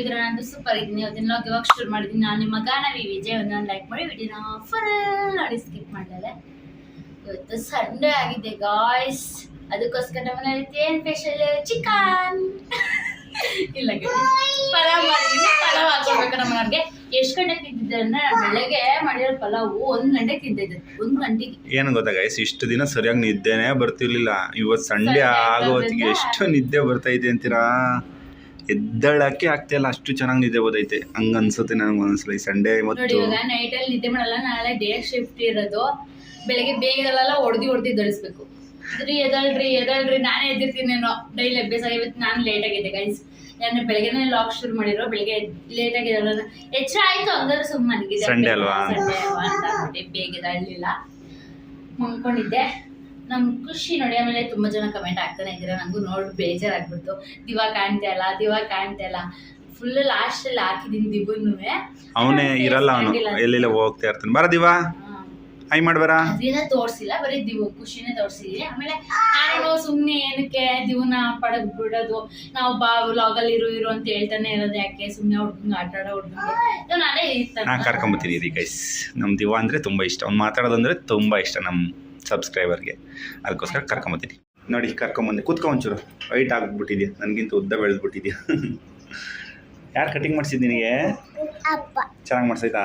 ಹೇಗಿದ್ರೆ ನಾನು ಸೂಪರ್ ಇದ್ದೀನಿ. ಅದನ್ನ ಲಾಗ್ ಇವಾಗ ಶುರು ಮಾಡಿದ್ದೀನಿ. ನಾನು ನಿಮ್ಮ ಗಾನವಿ ವಿಜಯ್ ಒಂದೊಂದು ಲೈಕ್ ಮಾಡಿ ವಿಡಿಯೋನ ಫುಲ್ ನೋಡಿ ಸ್ಕಿಪ್ ಮಾಡಿದೆ. ಇವತ್ತು ಸಂಡೇ ಆಗಿದೆ ಗಾಯ್ಸ್ ಅದಕ್ಕೋಸ್ಕರ ನಮ್ಮ ಮನೆಯಲ್ಲಿ ಏನ್ ಸ್ಪೆಷಲ್ ಚಿಕನ್ ಇಲ್ಲ. ಪಲಾವ್ ಮಾಡಿದ್ದೀನಿ ಪಲಾವ್ ಹಾಕೊಳ್ಬೇಕು ನಮ್ಮ ಮನೆಯವ್ರಿಗೆ. ಎಷ್ಟು ಗಂಟೆಗೆ ತಿಂತಿದ್ದೆ ಅಂದ್ರೆ ಬೆಳಗ್ಗೆ ಮಾಡಿರೋ ಪಲಾವು ಒಂದ್ ಗಂಟೆಗೆ ತಿಂದಿದ್ದೆ ಒಂದ್ ಗಂಟೆಗೆ. ಏನು ಗೊತ್ತಾ ಗೈಸ್ ಇಷ್ಟು ದಿನ ಸರಿಯಾಗಿ ನಿದ್ದೆನೇ ಬರ್ತಿರ್ಲಿಲ್ಲ. ಇವತ್ತು ಸಂಡೇ ಆಗೋ ಹೊತ್ತಿಗೆ ಎಷ್ಟು ನಿದ್ದೆ ಬರ್ತಾ ಇದೆ ಅಂತೀರಾ? ಎದ್ದಳಕ್ಕೆ ಆಗ್ತಿಲ್ಲ ಅಷ್ಟು ಚೆನ್ನಾಗಿ ನಿದ್ದೆ ಬೋದೈತೆ ಹಂಗ ಅನ್ಸುತ್ತೆ ನನಗೆ ಒಂದ್ಸಲ. ಈ ಸಂಡೇ ನೋಡಿ ಇವತ್ತು ಇವಾಗ ನೈಟ್ ಅಲ್ಲಿ ನಿದ್ದೆ ಮಾಡಲ್ಲ. ನಾಳೆ ಡೇ ಶಿಫ್ಟ್ ಇರೋದು. ಬೆಳಗ್ಗೆ ಬೇಗದಲ್ಲೆಲ್ಲ ಹೊಡೆದಿ ಹೊಡೆದಿ ದಳಿಸ್ಬೇಕು ಇದ್ರಿ ಎದಳ್ರಿ ಎದಳ್ರಿ ನಾನೇ ಎದ್ದಿರ್ತೀನೇನೋ ಡೈಲಿ ಅಭ್ಯಾಸ. ಇವತ್ತು ನಾನು ಲೇಟ್ ಆಗಿದ್ದೆ ಗೈಸ್ ಯಾಕಂದ್ರೆ ಬೆಳಗ್ಗೆನೇ ಲಾಕ್ ಶುರು ಮಾಡಿರೋ ಬೆಳಗ್ಗೆ ಲೇಟ್ ಆಗಿದೆ ಹೆಚ್ಚಾಯ್ತು ಆಯ್ತು ಹಂಗಾದ್ರೆ ಸುಮ್ಮನೆ Sunday ಅಲ್ವಾ? ಬೇಗ ಎದಳ್ಲಿಲ್ಲ ಮನ್ಕೊಂಡಿದ್ದೆ ನಮ್ಗೆ ಖುಷಿ ನೋಡಿ ಆಮೇಲೆ ತುಂಬಾ ಜನ ಕಮೆಂಟ್ ಆಗ್ತಾನೆ ಇದ್ದೀರಾ ನಂಗೂ ನೋಡಿ ಬೇಜಾರಾಗ್ಬಿಡ್ತು. ದಿವಾ ಕಾಣ್ತಾ ಇಲ್ಲ ದಿವಾ ಕಾಣ್ತಾ ಇಲ್ಲ. ಫುಲ್ ಲಾಸ್ಟ್ ಅಲ್ಲಿ ಹಾಕಿದೀನಿ ದಿಬ್ಬನ್ನು ಅವನೇ ಇರಲ್ಲ ಅವನು ಎಲ್ಲೆಲ್ಲ ಹೋಗ್ತಾ ಇರ್ತಾನೆ. ಬರ ದಿವಾ. ಹೈ. ಮಾಡ್ಬಾರ ಅದೇನ ತೋರ್ಸಿಲ್ಲ ಬರೀ ದಿವು ಖುಷಿನೇ ತೋರ್ಸಿದೀನಿ ಆಮೇಲೆ ನಾನು ಸುಮ್ನೆ ಏನಕ್ಕೆ ದಿವನ ಪಡಗ್ ಬಿಡೋದು ನಾವು ಬಾ ಅಲ್ಲಿ ಇರು ಇರು ಅಂತ ಹೇಳ್ತಾನೆ ಇರೋದು ಯಾಕೆ? ಸುಮ್ನೆ ಹುಡ್ಗಂಗ್ ಆಟ ಆಡೋ ಹುಡ್ಗಂಗೆ. ನಾನೇ ನಾ ಕರ್ಕೊಂಬತ್ತೀನಿ ಗೈಸ್ ನಮ್ಮ ದಿವಾ ಅಂದರೆ ತುಂಬ ಇಷ್ಟ. ಅವ್ನು ಮಾತಾಡೋದಂದ್ರೆ ತುಂಬ ಇಷ್ಟ ನಮ್ಮ ಸಬ್ಸ್ಕ್ರೈಬರ್ಗೆ ಅದಕ್ಕೋಸ್ಕರ ಕರ್ಕೊಂಬತ್ತೀನಿ ನೋಡಿ ಕರ್ಕೊಂಬಂದೆ. ಕೂತ್ಕೊ ಒಂಚೂರು. ವೈಟ್ ಆಗ್ಬಿಟ್ಟಿದ್ಯಾ? ನನಗಿಂತ ಉದ್ದ ಬೆಳೆದ್ಬಿಟ್ಟಿದ್ಯಾ? ಯಾರು ಕಟಿಂಗ್ ಮಾಡಿಸಿದ್ದು ನಿನಗೆ? ಅಪ್ಪ. ಚೆನ್ನಾಗಿ ಮಾಡ್ಸೈತಾ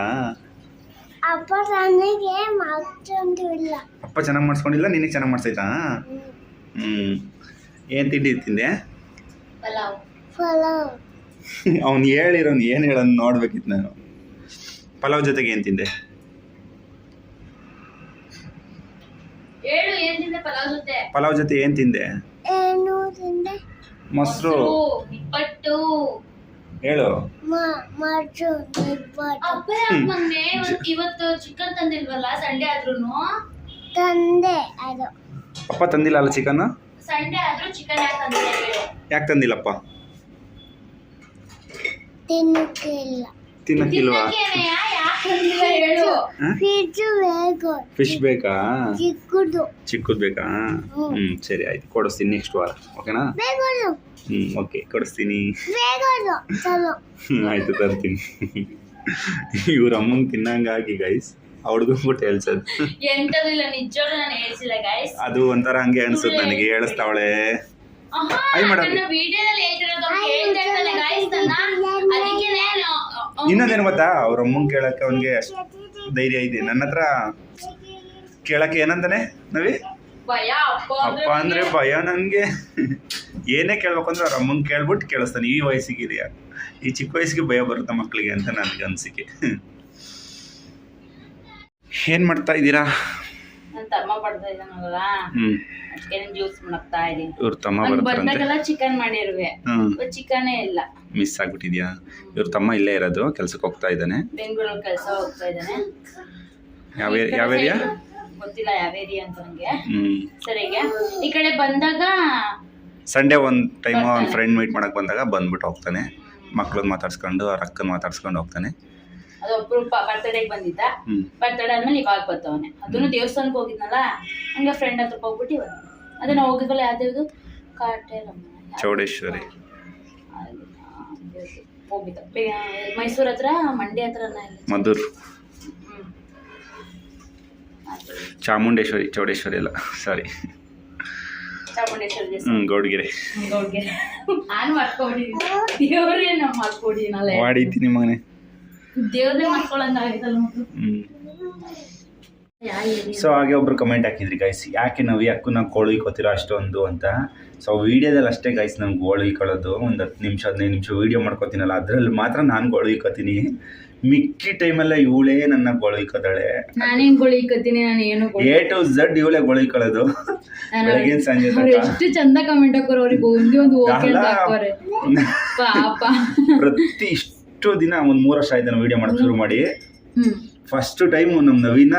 ಅಪ್ಪ ನನಗೆ ಮಾಡ್ಕೊಂಡಿಲ್ಲ ಅಪ್ಪ ಚೆನ್ನಾಗಿ ಮಾಡಿಸ್ಕೊಂಡಿಲ್ಲ ನಿನಗೆ ಚೆನ್ನಾಗಿ ಮಾಡ್ಸೈತಾ ಹ್ಞೂ ಏನು ತಿಂಡಿ ತಿಂದೆ? ಪಲಾವ್ ಪಲಾವ್. ಅವ್ನು ಹೇಳಿರೋನು ಏನು ಹೇಳೋನು ನೋಡ್ಬೇಕಿತ್ತು ನಾನು. ಪಲಾವ್ ಜೊತೆಗೆ ಏನು ತಿಂದೆ ಹೇಳು ಏನ್ ತಿಂದೆ ಪಲಾವ್ ಜೊತೆ. ಪಲಾವ್ ಜೊತೆ ಏನು ತಿಂದೆ? ಏನು ತಿಂದೆ? ಮೊಸರು. ನಿಪ್ಪಟ್ಟು. ಹೇಳು. ಇವತ್ತು- ಇವತ್ತು ಚಿಕನ್ ತಂದಿಲ್ವಲ್ಲ ಸಂಡೆ ಆದ್ರೂನು? ತಂದೆ ಅದು. ಅಪ್ಪ ತಂದಿಲ್ಲ ಅಲ್ಲ ಚಿಕನ್ ಸಂಡೆ ಆದ್ರೂ ಚಿಕನ್ ಯಾಕೆ ತಂದಿಲ್ಲ? ಯಾಕೆ ತಂದಿಲ್ಲಪ್ಪ? ತಿನ್ನಕ್ಕಿಲ್ಲ ತಿನ್ನಕ್ಕಿಲ್ವಾ ಫಿಶ್ ಬೇಕಾ? ಚಿಕ್ಕದು. ಚಿಕ್ಕದು ಬೇಕಾ? ಹ್ಮ್. ಸರಿ ಆಯ್ತು. ಕೊಡಿಸ್ತೀನಿ ನೆಕ್ಸ್ಟ್ ವಾರ. ಓಕೆನಾ ಹ್ಮ್ ಹ್ಞೂ ಓಕೆ ಕೊಡಿಸ್ತೀನಿ. ಆಯ್ತು ಚಲೋ. ಹ್ಞೂ ಆಯಿತು ತರ್ತೀನಿ. ಇವ್ರ ಅಮ್ಮನ್ ತಿನ್ನಂಗಾಗಿ ಗೈಸ್ ಹೇಳ್ಸೋದು. ಅದು ಒಂಥರ ಹಂಗೆ ಅನ್ಸುತ್ತೆ ನನಗೆ ಹೇಳಿಸ್ತಾವಳೆ. Hi, madam. ಇನ್ನೊಂದೇನು ಗೊತ್ತಾ? ಅವ್ರ ಅಮ್ಮಂಗೆ ಕೇಳಕ್ಕೆ ಅವನಿಗೆ ಧೈರ್ಯ ಇದೆ. ನನ್ನ ಹತ್ರ ಕೇಳಕ್ಕೆ ಏನಂತಾನೆ ನವಿ? ಅಪ್ಪ ಅಂದ್ರೆ ಭಯ. ನನಗೆ ಏನೇ ಕೇಳ್ಬೇಕು ಅಂದ್ರೆ ಅವ್ರ ಅಮ್ಮಂಗೆ ಕೇಳ್ಬಿಟ್ಟು ಕೇಳಿಸ್ತಾನೆ. ಈ ವಯಸ್ಸಿಗೆ ಇದೆಯಾ? ಈ ಚಿಕ್ಕ ವಯಸ್ಸಿಗೆ ಭಯ ಬರುತ್ತೆ ಮಕ್ಕಳಿಗೆ ಅಂತ ನನಗೆ ಅನಿಸಿಕೆ. ಏನು ಮಾಡ್ತಾ ಇದ್ದೀರಾ? ನನ್ನ ತಮ್ಮ ಪಡ್ತಾ ಇದ್ದಾನಲ್ಲ ಹ್ಞೂ ಅದಕ್ಕೆ ಜ್ಯೂಸ್ ಮಾಡಕ್ತಾ ಇದೀನಿ ಇವ್ರ ತಮ್ಮ ಅವ್ನು ಬರ್ತಾರಂತೆ ಬಂದಾಗೆಲ್ಲ ಚಿಕನ್ ಮಾಡಿರುವೆ. ಹ್ಞೂ ಚಿಕನೇ ಇಲ್ಲ. ಮಿಸ್ ಆಗ್ಬಿಟ್ಟಿದ್ಯಾ? ಇವ್ರ ತಮ್ಮ ಇಲ್ಲೇ ಇರೋದು ಕೆಲ್ಸಕ್ಕೆ ಹೋಗ್ತಾ ಇದ್ದಾನೆ. ಬೆಂಗಳೂರಲ್ಲಿ ಕೆಲಸ ಹೋಗ್ತಾ ಇದ್ದಾನೆ. ಯಾವ ಏ- ಯಾವ ಏರಿಯಾ? ಗೊತ್ತಿಲ್ಲ ಯಾವ ಏರಿಯಾ ಅಂತ ನಂಗೆ ಹ್ಞೂ ಸರಿಗೆ ಈ ಕಡೆ ಬಂದಾಗ ಸಂಡೇ ಒಂದು ಟೈಮ್ ಅವ್ನ ಫ್ರೆಂಡ್ ಮೀಟ್ ಮಾಡಕ್ ಬಂದಾಗ ಬಂದ್ಬಿಟ್ಟು ಹೋಗ್ತಾನೆ. ಮಕ್ಳನ್ನ ಮಾತಾಡ್ಸ್ಕೊಂಡು ಅವ್ರ ಅಕ್ಕನ ಮಾತಾಡ್ಸ್ಕೊಂಡು ಹೋಗ್ತಾನೆ. ಅದು ಒಬ್ರು ಬರ್ತಡೇಗೆ ಬಂದಿದ್ದ. ಬರ್ತಡೇ ಆದ್ಮೇಲೆ ಇವಾಗ ಬರ್ತಾವನೆ ಅದನ್ನು ದೇವಸ್ಥಾನಕ್ಕೆ ಹೋಗಿದ್ನಲ್ಲ ಹಂಗೆ ಫ್ರೆಂಡ್ ಹತ್ರ ಹೋಗ್ಬಿಟ್ಟು ಇವಾಗ ಅದನ್ನ ಹೋಗಿದ್ವಲ್ಲ ಯಾವ್ದು ಕಾಟೇರಮ್ಮ ಚೌಡೇಶ್ವರಿ. ಹೋಗಿದ್ದ. ಮೈಸೂರ್ ಹತ್ರ ಮಂಡ್ಯ ಹತ್ರ ಮಧುರ್. ಚಾಮುಂಡೇಶ್ವರಿ ಚೌಡೇಶ್ವರಿ ಅಲ್ಲ ಸಾರಿ ಗೌಡ್ಗೆರೆ. ಗೌಡ್ಗೆರೆ. ನಾನು ಮಾಡ್ಕೊಡಿ ದೇವ್ರೇ ನಾವು ಮಾಡ್ಕೊಂಡಿದ್ದೀನಲ್ಲ. ಮಾಡಿದ್ದೀನಿ ಮಗನೇ. ಮಾಡ್ಕೊಳ್ಳಂಗ ಮಕ್ಕಳು ಸೊ ಹಾಗೆ ಒಬ್ರು ಕಮೆಂಟ್ ಹಾಕಿದ್ರಿ ಗೈಸ್ ಯಾಕೆ ನಾವು ಯಾಕೂ ನಾವು ಕೋಳಿ ಕೊತ್ತಿರೋ ಅಷ್ಟೊಂದು ಅಂತ? ಸೊ ವಿಡಿಯೋದಲ್ಲಿ ಅಷ್ಟೇ ಗೈಸ್ ನಮ್ಗೆ ಗೋಳಿ ಇಕ್ಕೊಳ್ಳೋದು ಒಂದು ಹತ್ತು ನಿಮಿಷ ಹದಿನೈದು ನಿಮಿಷ ವೀಡಿಯೋ ಮಾಡ್ಕೋತೀನಲ್ಲ ಅದರಲ್ಲಿ ಮಾತ್ರ ನಾನು ಗೋಳಿ ಇಕ್ಕೋತೀನಿ ಮಿಕ್ಕಿ ಟೈಮಲ್ಲ ಇವಳೇ ನನ್ನ ಗೋಳು ಇಕ್ಕೋದಾಳೆ ನಾನೇನ್ ಗೋಳಿ ಇಕ್ಕತ್ತೀನಿ ನಾನು ಏನು ಎ ಟು ಝಡ್ ಇವಳೇ ಗೋಳು ಇಕ್ಕೊಳ್ಳೋದು ಬೆಳಗಿನ ಸಂಜೆ ಎಷ್ಟು ಚಂದ ಕಮೆಂಟ್ ಹಾಕೋರು ಅವ್ರಿಗೆ ಒಂದೇ ಒಂದು ಓಕೆ ಅಂತ ಅಲ್ಲ. ಹಾಕೋರೆ. ಪಾಪ. ಪ್ರತಿ ಇಷ್ಟು ದಿನ ಒಂದು ಮೂರು ವರ್ಷ ಆಯ್ತು ವಿಡಿಯೋ ಮಾಡಕ್ ಶುರು ಮಾಡಿ. ಫಸ್ಟ್ ಟೈಮ್ ನಮ್ ನವೀನ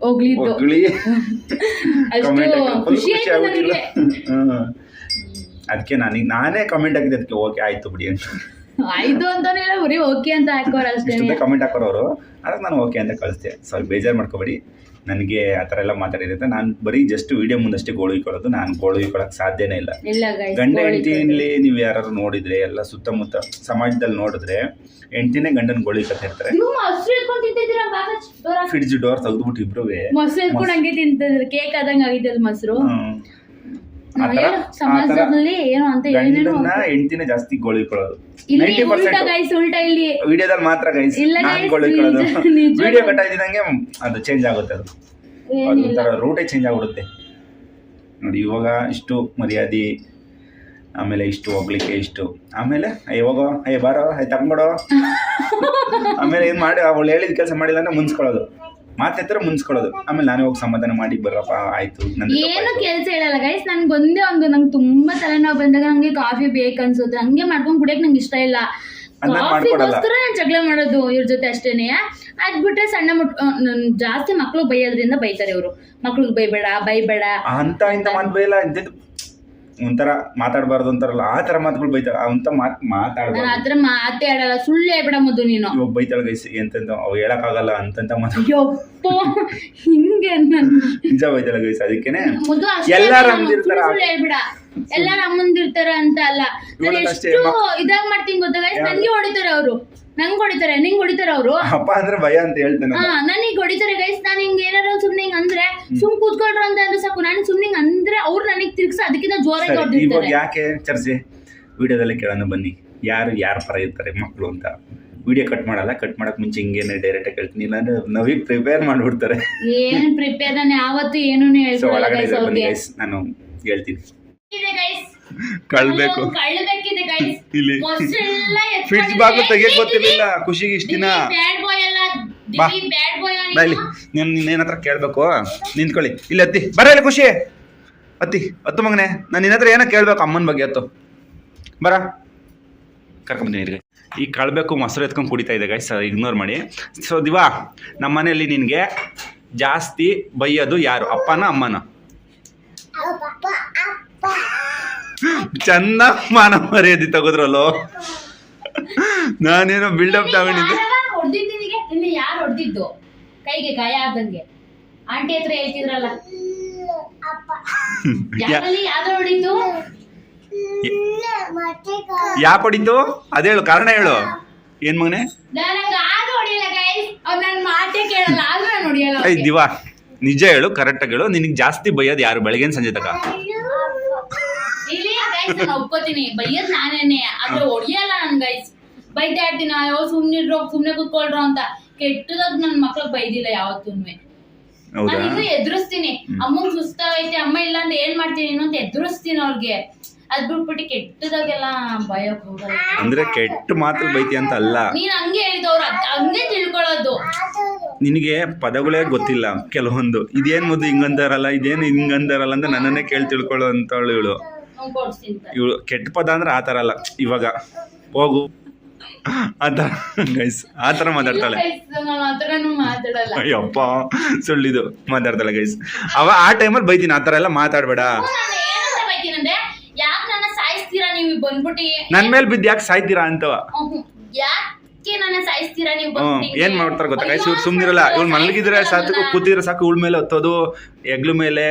ಹೊಗಳಿ ಕಮೆಂಟ್ ಖುಷಿ ಆಗ್ಬಿಟ್ಟಿಲ್ಲ. ಅದಕ್ಕೆ ನಾನೀಗ ನಾನೇ ಕಮೆಂಟ್ ಹಾಕಿದ್ದೆ. ಅದಕ್ಕೆ ಓಕೆ ಆಯ್ತು ಬಿಡಿ ಅಂತ. ಆಯ್ತು ಅಂತಾನೆ ಇಲ್ಲ ಬರೀ ಓಕೆ ಅಂತ ಹಾಕೋರ ಅಷ್ಟೇ ಕಮೆಂಟ್ ಹಾಕೋರು ಅದಕ್ಕೆ ನಾನು ಓಕೆ ಅಂತ ಕಳಿಸ್ತೆ ಸ್ವಲ್ಪ ಬೇಜಾರು ಮಾಡ್ಕೋಬೇಡಿ. ನನಗೆ ಆ ಥರ ಎಲ್ಲ ಮಾತಾಡಿರುತ್ತೆ. ನಾನು ಬರೀ ಜಸ್ಟ್ ವಿಡಿಯೋ ಮುಂದಷ್ಟೇ ಗೋಳು ಇಕ್ಕೊಳ್ಳೋದು ನಾನು ಗೋಳು ಇಕ್ಕೊಳಕ್ಕೆ ಸಾಧ್ಯನೇ ಇಲ್ಲ. ಗಂಡ ಹೆಂಡತಿನಲ್ಲಿ ನೀವು ಯಾರು ನೋಡಿದ್ರೆ ಎಲ್ಲ ಸುತ್ತಮುತ್ತ ಸಮಾಜದಲ್ಲಿ ನೋಡಿದ್ರೆ ಹೆಂಡತಿನೇ ಗಂಡನ ಗೋಳು ಇರ್ತಾರೆ. ಬಾಬಾ ಡೋರ ಫ್ರಿಡ್ಜ್ ಡೋರ್ ತೆಗೆದ್ಬಿಟ್ಟು ಇಬ್ರು ಮೊಸರು ಕೂಡ ಹಂಗೆ ತಿಂತಿದ್ರು ಕೇಕ್ ಆದಂಗೆ ಆಗಿದೆ ಅದು ಮೊಸರು ಸಮಾಜದಲ್ಲಿ ಏನು ಅಂತ ಏನೇನೋ ಗಂಡನ ಹೆಂಡತಿನೇ ಜಾಸ್ತಿ ಗೋಳು ಇಕ್ಕೊಳ್ಳೋದು ಇಲ್ಲಿ ನೈಂಟಿ ಉಲ್ಟಾ ಪರ್ಸೆಂಟ್ ಗೈಸ್ ಉಲ್ಟಾ ಇಲ್ಲಿ. ವಿಡಿಯೋದಲ್ಲಿ ಮಾತ್ರ ಗೈಸ್ ಇಲ್ಲ ನಾನು guys, ಗೋಳು ನಿಜ- ನಿಜ. ವಿಡಿಯೋ ಕಟ್ ಆಗಿದ್ದಂಗೆ ಅದು ಚೇಂಜ್ ಆಗುತ್ತೆ ಅದು. ಏನಿಲ್ಲ. ಅದೊಂಥರ ರೂಟೇ ಚೇಂಜ್ ಆಗ್ಬಿಡುತ್ತೆ. ನೋಡಿ ಇವಾಗ ಇಷ್ಟು ಮರ್ಯಾದೆ ಆಮೇಲೆ ಇಷ್ಟು ಹೋಗ್ಲಿಕ್ಕೆ ಇಷ್ಟು. ಆಮೇಲೆ ಅಯ್ಯ ಹೋಗೋ ಅಯ್ಯ ಬಾರೋ ಅಯ್ಯ ಆಮೇಲೆ ಏನು ಮಾಡಿ ಅವಳು ಹೇಳಿದ ಕೆಲಸ ಮಾಡಿಲ್ಲ ಅಂದ್ರೆ ಮುನ್ಸ್ಕೊಳ್ಳೋದು ಮಾತೆತ್ತರ ಮುನ್ಸ್ಕೊಳ್ಳೋದು. ಆಮೇಲೆ ನಾನೇ ಹೋಗಿ ಸಮಾಧಾನ ಮಾಡಿ ಬರಪ್ಪ ಆಯ್ತು ನನ್ನ ಏನು ಕೆಲಸ ಹೇಳಲ್ಲ ಗೈಸ್ ನನ್ಗೆ ಒಂದೇ ಒಂದು ನಂಗೆ ತುಂಬಾ ತಲೆನೋವು ಬಂದಾಗ ನಂಗೆ ಕಾಫಿ ಬೇಕು ಅನ್ಸುತ್ತೆ ಹಂಗೆ ಮಾಡ್ಕೊಂಡು ಕುಡಿಯಕ್ ನಂಗೆ ಇಷ್ಟ ಇಲ್ಲ. ಕಾಫಿಗೋಸ್ಕರ ನಾನು ಜಗಳ ಮಾಡೋದು ಇವ್ರ ಜೊತೆ ಅಷ್ಟೇನೆ. ಅದ್ ಬಿಟ್ರೆ ಸಣ್ಣ ಮುಟ್ ಜಾಸ್ತಿ ಮಕ್ಳು ಬೈಯೋದ್ರಿಂದ ಬೈತಾರೆ ಇವರು. ಮಕ್ಳಿಗೆ ಬೈಬೇಡ ಬೈಬೇಡ. ಅಂತ ಇಂತ ಮಾತು ಒಂಥರ ಮಾತಾಡಬಾರ್ದು ಅಂತಾರಲ್ಲ ಆ ಥರ ಮಾತುಗಳು ಬೈತಾಳೆ ಅಂತ ಮಾತು ನಾನು ಮಾತಾಡಬಾರ್ದು ಅದ್ರ ಮಾತೇ ಆಡಲ್ಲ ಸುಳ್ಳು ಹೇಳ್ಬಿಡ ಮೊದಲು ನೀನು. ಇವಾಗ ಬೈತಾಳೆ ಗೈಸ್ ಎಂತೆಂತ ಅವು ಹೇಳಕ್ಕಾಗಲ್ಲ ಅಂತಂತ ಮಾತು ಯಪ್ಪ ಹಿಂಗೆ ನನ್ ನಿಜ ಬೈತಲ್ಲ ಗೈಸ್ ಅದಕ್ಕೇನೆ ಎಲ್ಲಾರ ಅಷ್ಟೇ ಎಲ್ಲಾರು ಹೇಳ್ಬೇಡ. ಅಮ್ಮಂದಿರ್ತಾರ ಅಂತ ಅಲ್ಲ. ನಾನು ಎಷ್ಟು ಇದಾಗ್ ಮಾಡ್ತೀನಿ ಗೊತ್ತಾ ಗೈಸ್ ನನ್ಗೆ ಹೊಡಿತಾರೆ ಅವರು. ನಂಗೆ ಹೊಡಿತಾರೆ ನಿಂಗೆ ಹೊಡಿತಾರೆ ಅವರು. ಅಪ್ಪ ಅಂದ್ರೆ ಭಯ ಅಂತ ಹೇಳ್ತಾನೆ ಹಾ ನನಗೆ ಹೊಡಿತಾರೆ ಗೈಸ್ ನಾನು ಹಿಂಗೆ ಏನಾರು ಸುಮ್ನೆ ಹಿಂಗ್ ಅಂದ್ರೆ ಸುಮ್ ಕೂತ್ಕೊಳ್ರು ಅಂತ ಅಂದ್ರೆ ಸಾಕು. ನಾನು ಸುಮ್ನೆ ಹಿಂಗ್ ಅಂದ್ರೆ ಅವ್ರು ನನಗೆ ತಿರ್ಗ್ಸ ಅದಕ್ಕಿಂತ ಜೋರಾಗಿ ಹೊಡೆದಿರ್ತಾರೆ ಯಾಕೆ ಚರ್ಚೆ ವಿಡಿಯೋದಲ್ಲಿ ಕೇಳೋಣ ಬನ್ನಿ. ಯಾರು ಯಾರ ಪರ ಇರ್ತಾರೆ ಮಕ್ಕಳು ಅಂತ. ವಿಡಿಯೋ ಕಟ್ ಮಾಡಲ್ಲ ಕಟ್ ಮಾಡಕ್ ಮುಂಚೆ ಹಿಂಗೇನೆ ಡೈರೆಕ್ಟ್ ಆಗಿ ಹೇಳ್ತೀನಿ. ಇಲ್ಲಾಂದ್ರೆ ನವಿಗೆ ಪ್ರಿಪೇರ್ ಮಾಡ್ಬಿಡ್ತಾರೆ. ಏನ್ ಪ್ರಿಪೇರ್ ನಾನು ಯಾವತ್ತು ಏನೂ ಸೊ ಹೇಳ್ಕೊಳಲ್ಲ ಒಳಗಡೆ ಗೈಸ್ ಬನ್ನಿ ಅವ್ರಿಗೆ. ನಾನು ಹೇಳ್ತೀನಿ. ಕಳ್ಬೇಕು. ಕಳ್ಬೇಕಿದೆ ಗೈಸ್ ಇಲ್ಲಿ. ಫ್ರಿಡ್ಜ್ ಬಾಗ್ಲು ತೆಗಿಯಕ್ ಗೊತ್ತಿರ್ಲಿಲ್ಲ. ಖುಷಿಗೆ ಇಷ್ಟ ದಿನ. ಬ್ಯಾಡ್ ಬಾಯ್ ಅಲ್ಲ. ಬಾ. ಬ್ಯಾಡ್ ಬಾಯ್ ಬಾ ಇಲ್ಲಿ. ನೀನು ನಿನ್ನ ಹತ್ರ ಕೇಳಬೇಕು. ನಿಂತ್ಕೊಳ್ಳಿ. ಇಲ್ಲಿ ಅತ್ತಿ. ಬರ ಇಲ್ಲಿ ಖುಷಿ. ಅತ್ತಿ ಅತ್ತು ಮಗನೆ. ನಾನು ನಿನ್ನ ಹತ್ರ ಏನೋ ಕೇಳಬೇಕು ಅಮ್ಮನ ಬಗ್ಗೆ ಅತ್ತು. ಬರ. ಕರ್ಕೊಂಬಂದಿನಿ ಇಲ್ಲಿಗೆ ಈ ಕಳಬೇಕು ಮೊಸರು ಎತ್ಕೊಂಡು ಕುಡಿತಾ ಇದೆ ಗೈಸ್ ಇಗ್ನೋರ್ ಮಾಡಿ. ಸೊ ದಿವಾ ನಮ್ಮ ಮನೆಯಲ್ಲಿ ನಿನಗೆ ಜಾಸ್ತಿ ಬೈಯೋದು ಯಾರು? ಅಪ್ಪನ ಅಮ್ಮನ? ಚಂದ ಮಾನ ಮರ್ಯಾದೆ ತಗೋದ್ರಲ್ಲೋ? ನಾನೇನೋ ಬಿಲ್ಡಪ್ ತಗೊಂಡಿದ್ದೆ. ಯಾರು ಹೊಡೆದಿದ್ದು? ಕೈಗೆ ಗಾಯ ಆದಂಗೆ. ಆಂಟಿ ಹತ್ರ ಹೇಳ್ತಿದ್ರಲ್ಲ. ಹೊಡಿತು ಯಾಕೆ ಹೊಡಿತು ಅದೇಳು ಕಾರಣ ಹೇಳು. ಏನ್ ಮಗನೆ? ಐ ದಿವಾ ನಿಜ ಹೇಳು ಕರೆಕ್ಟಾಗಿ ಹೇಳು. ನಿನಗೆ ಜಾಸ್ತಿ ಬೈಯೋದು ಯಾರು? ಬೆಳಗ್ಗೆ ಸಂಜೆ ತಕ ಒಪ್ಕೋತೀನಿ. ಬೈಯದ್ ನಾನೇನೆ. ಆದ್ರೆ ಹೊಡಿಯಲ್ಲ ನನ್ ಗೈಸ್ ಬೈತಾ ಇರ್ತೀನಿ. ಅಯ್ಯೋ ಸುಮ್ನಿರ್ರೋ ಸುಮ್ನೆ ಕೂತ್ಕೊಳ್ರು ಅಂತ. ಕೆಟ್ಟದಾಗ ನನ್ ಮಕ್ಳಿಗೆ ಬೈದಿಲ್ಲ ಯಾವತ್ತೂನ್ವೆ. ಹೌದಾ? ನಾನು ಇನ್ನೂ ಎದುರಿಸ್ತೀನಿ. ಅಮ್ಮಂಗ್ ಸುಸ್ತಾಗೈತೆ ಅಮ್ಮ ಇಲ್ಲ ಅಂತ ಏನ್ ಮಾಡ್ತೀನಿ ಅಂತ ಎದುರಿಸ್ತೀನಿ ಅವ್ರಿಗೆ. ಅದ್ ಬಿಟ್ಬಿಟ್ಟು ಕೆಟ್ಟದಾಗೆಲ್ಲ ಭಯಕ್ ಹೋಗಲ್ಲ. ಅಂದ್ರೆ ಕೆಟ್ಟ ಮಾತು ಬೈತಿ ಅಂತ ಅಲ್ಲ. ನೀನ್ ಹಂಗೆ ಹೇಳಿದವ್ರು ಹಂಗೆ ತಿಳ್ಕೊಳ್ಳೋದು. ನಿನಗೆ ಪದಗಳೇ ಗೊತ್ತಿಲ್ಲ ಕೆಲವೊಂದು. ಇದೇನ್ ಮೊದಲು ಹಿಂಗಂದಾರಲ್ಲ ಇದೇನು ಹಿಂಗಂದಾರಲ್ಲ ಅಂತ ನನ್ನನ್ನೇ ಕೇಳಿ ತಿಳ್ಕೊಳ್ಳೋ ಅಂತವಳು ಇವಳು. ಇವಳು ಕೆಟ್ಟ ಪದ ಅಂದ್ರೆ ಆ ಥರ ಅಲ್ಲ ಇವಾಗ. ಹೋಗು. ಆ ಥರ ಗೈಸ್ ಆ ಥರ ಮಾತಾಡ್ತಾಳೆ. ಅಯ್ಯಪ್ಪ ಸುಳ್ಳಿದು ಮಾತಾಡ್ತಾಳೆ ಗೈಸ್ ಅವ ಆ ಟೈಮಲ್ಲಿ ಬೈತೀನಿ ಆ ಥರ ಎಲ್ಲ ಮಾತಾಡಬೇಡ ನಾನು ಏನಂತ ಬೈತೀನಂದ್ರೆ ಯಾಕೆ ನನ್ನ ಸಾಯಿಸ್ತೀರಾ ನೀವು ಬಂದ್ಬಿಟ್ಟು ನನ್ನ ಮೇಲೆ ಬಿದ್ದು ಯಾಕೆ ಸಾಯ್ತೀರಾ ಅಂತವ? ಯಾಕೆ ನನ್ನ ಸಾಯಿಸ್ತೀರಾ ನೀವು ಬಂದ್ಬಿಟ್ಟು? ಏನು ಮಾಡ್ತಾರೆ ಗೊತ್ತಾ? ಕೈ ಇವ್ರು ಸುಮ್ನಿರಲ್ಲ ಇವ್ರು ಮಲಗಿದ್ರೆ ಸಾಕು ಕೂತಿದ್ರೆ ಸಾಕು ಉಳ್ ಮೇಲೆ ಹತ್ತೋದು ಹೆಗ್ಲು ಮೇಲೆ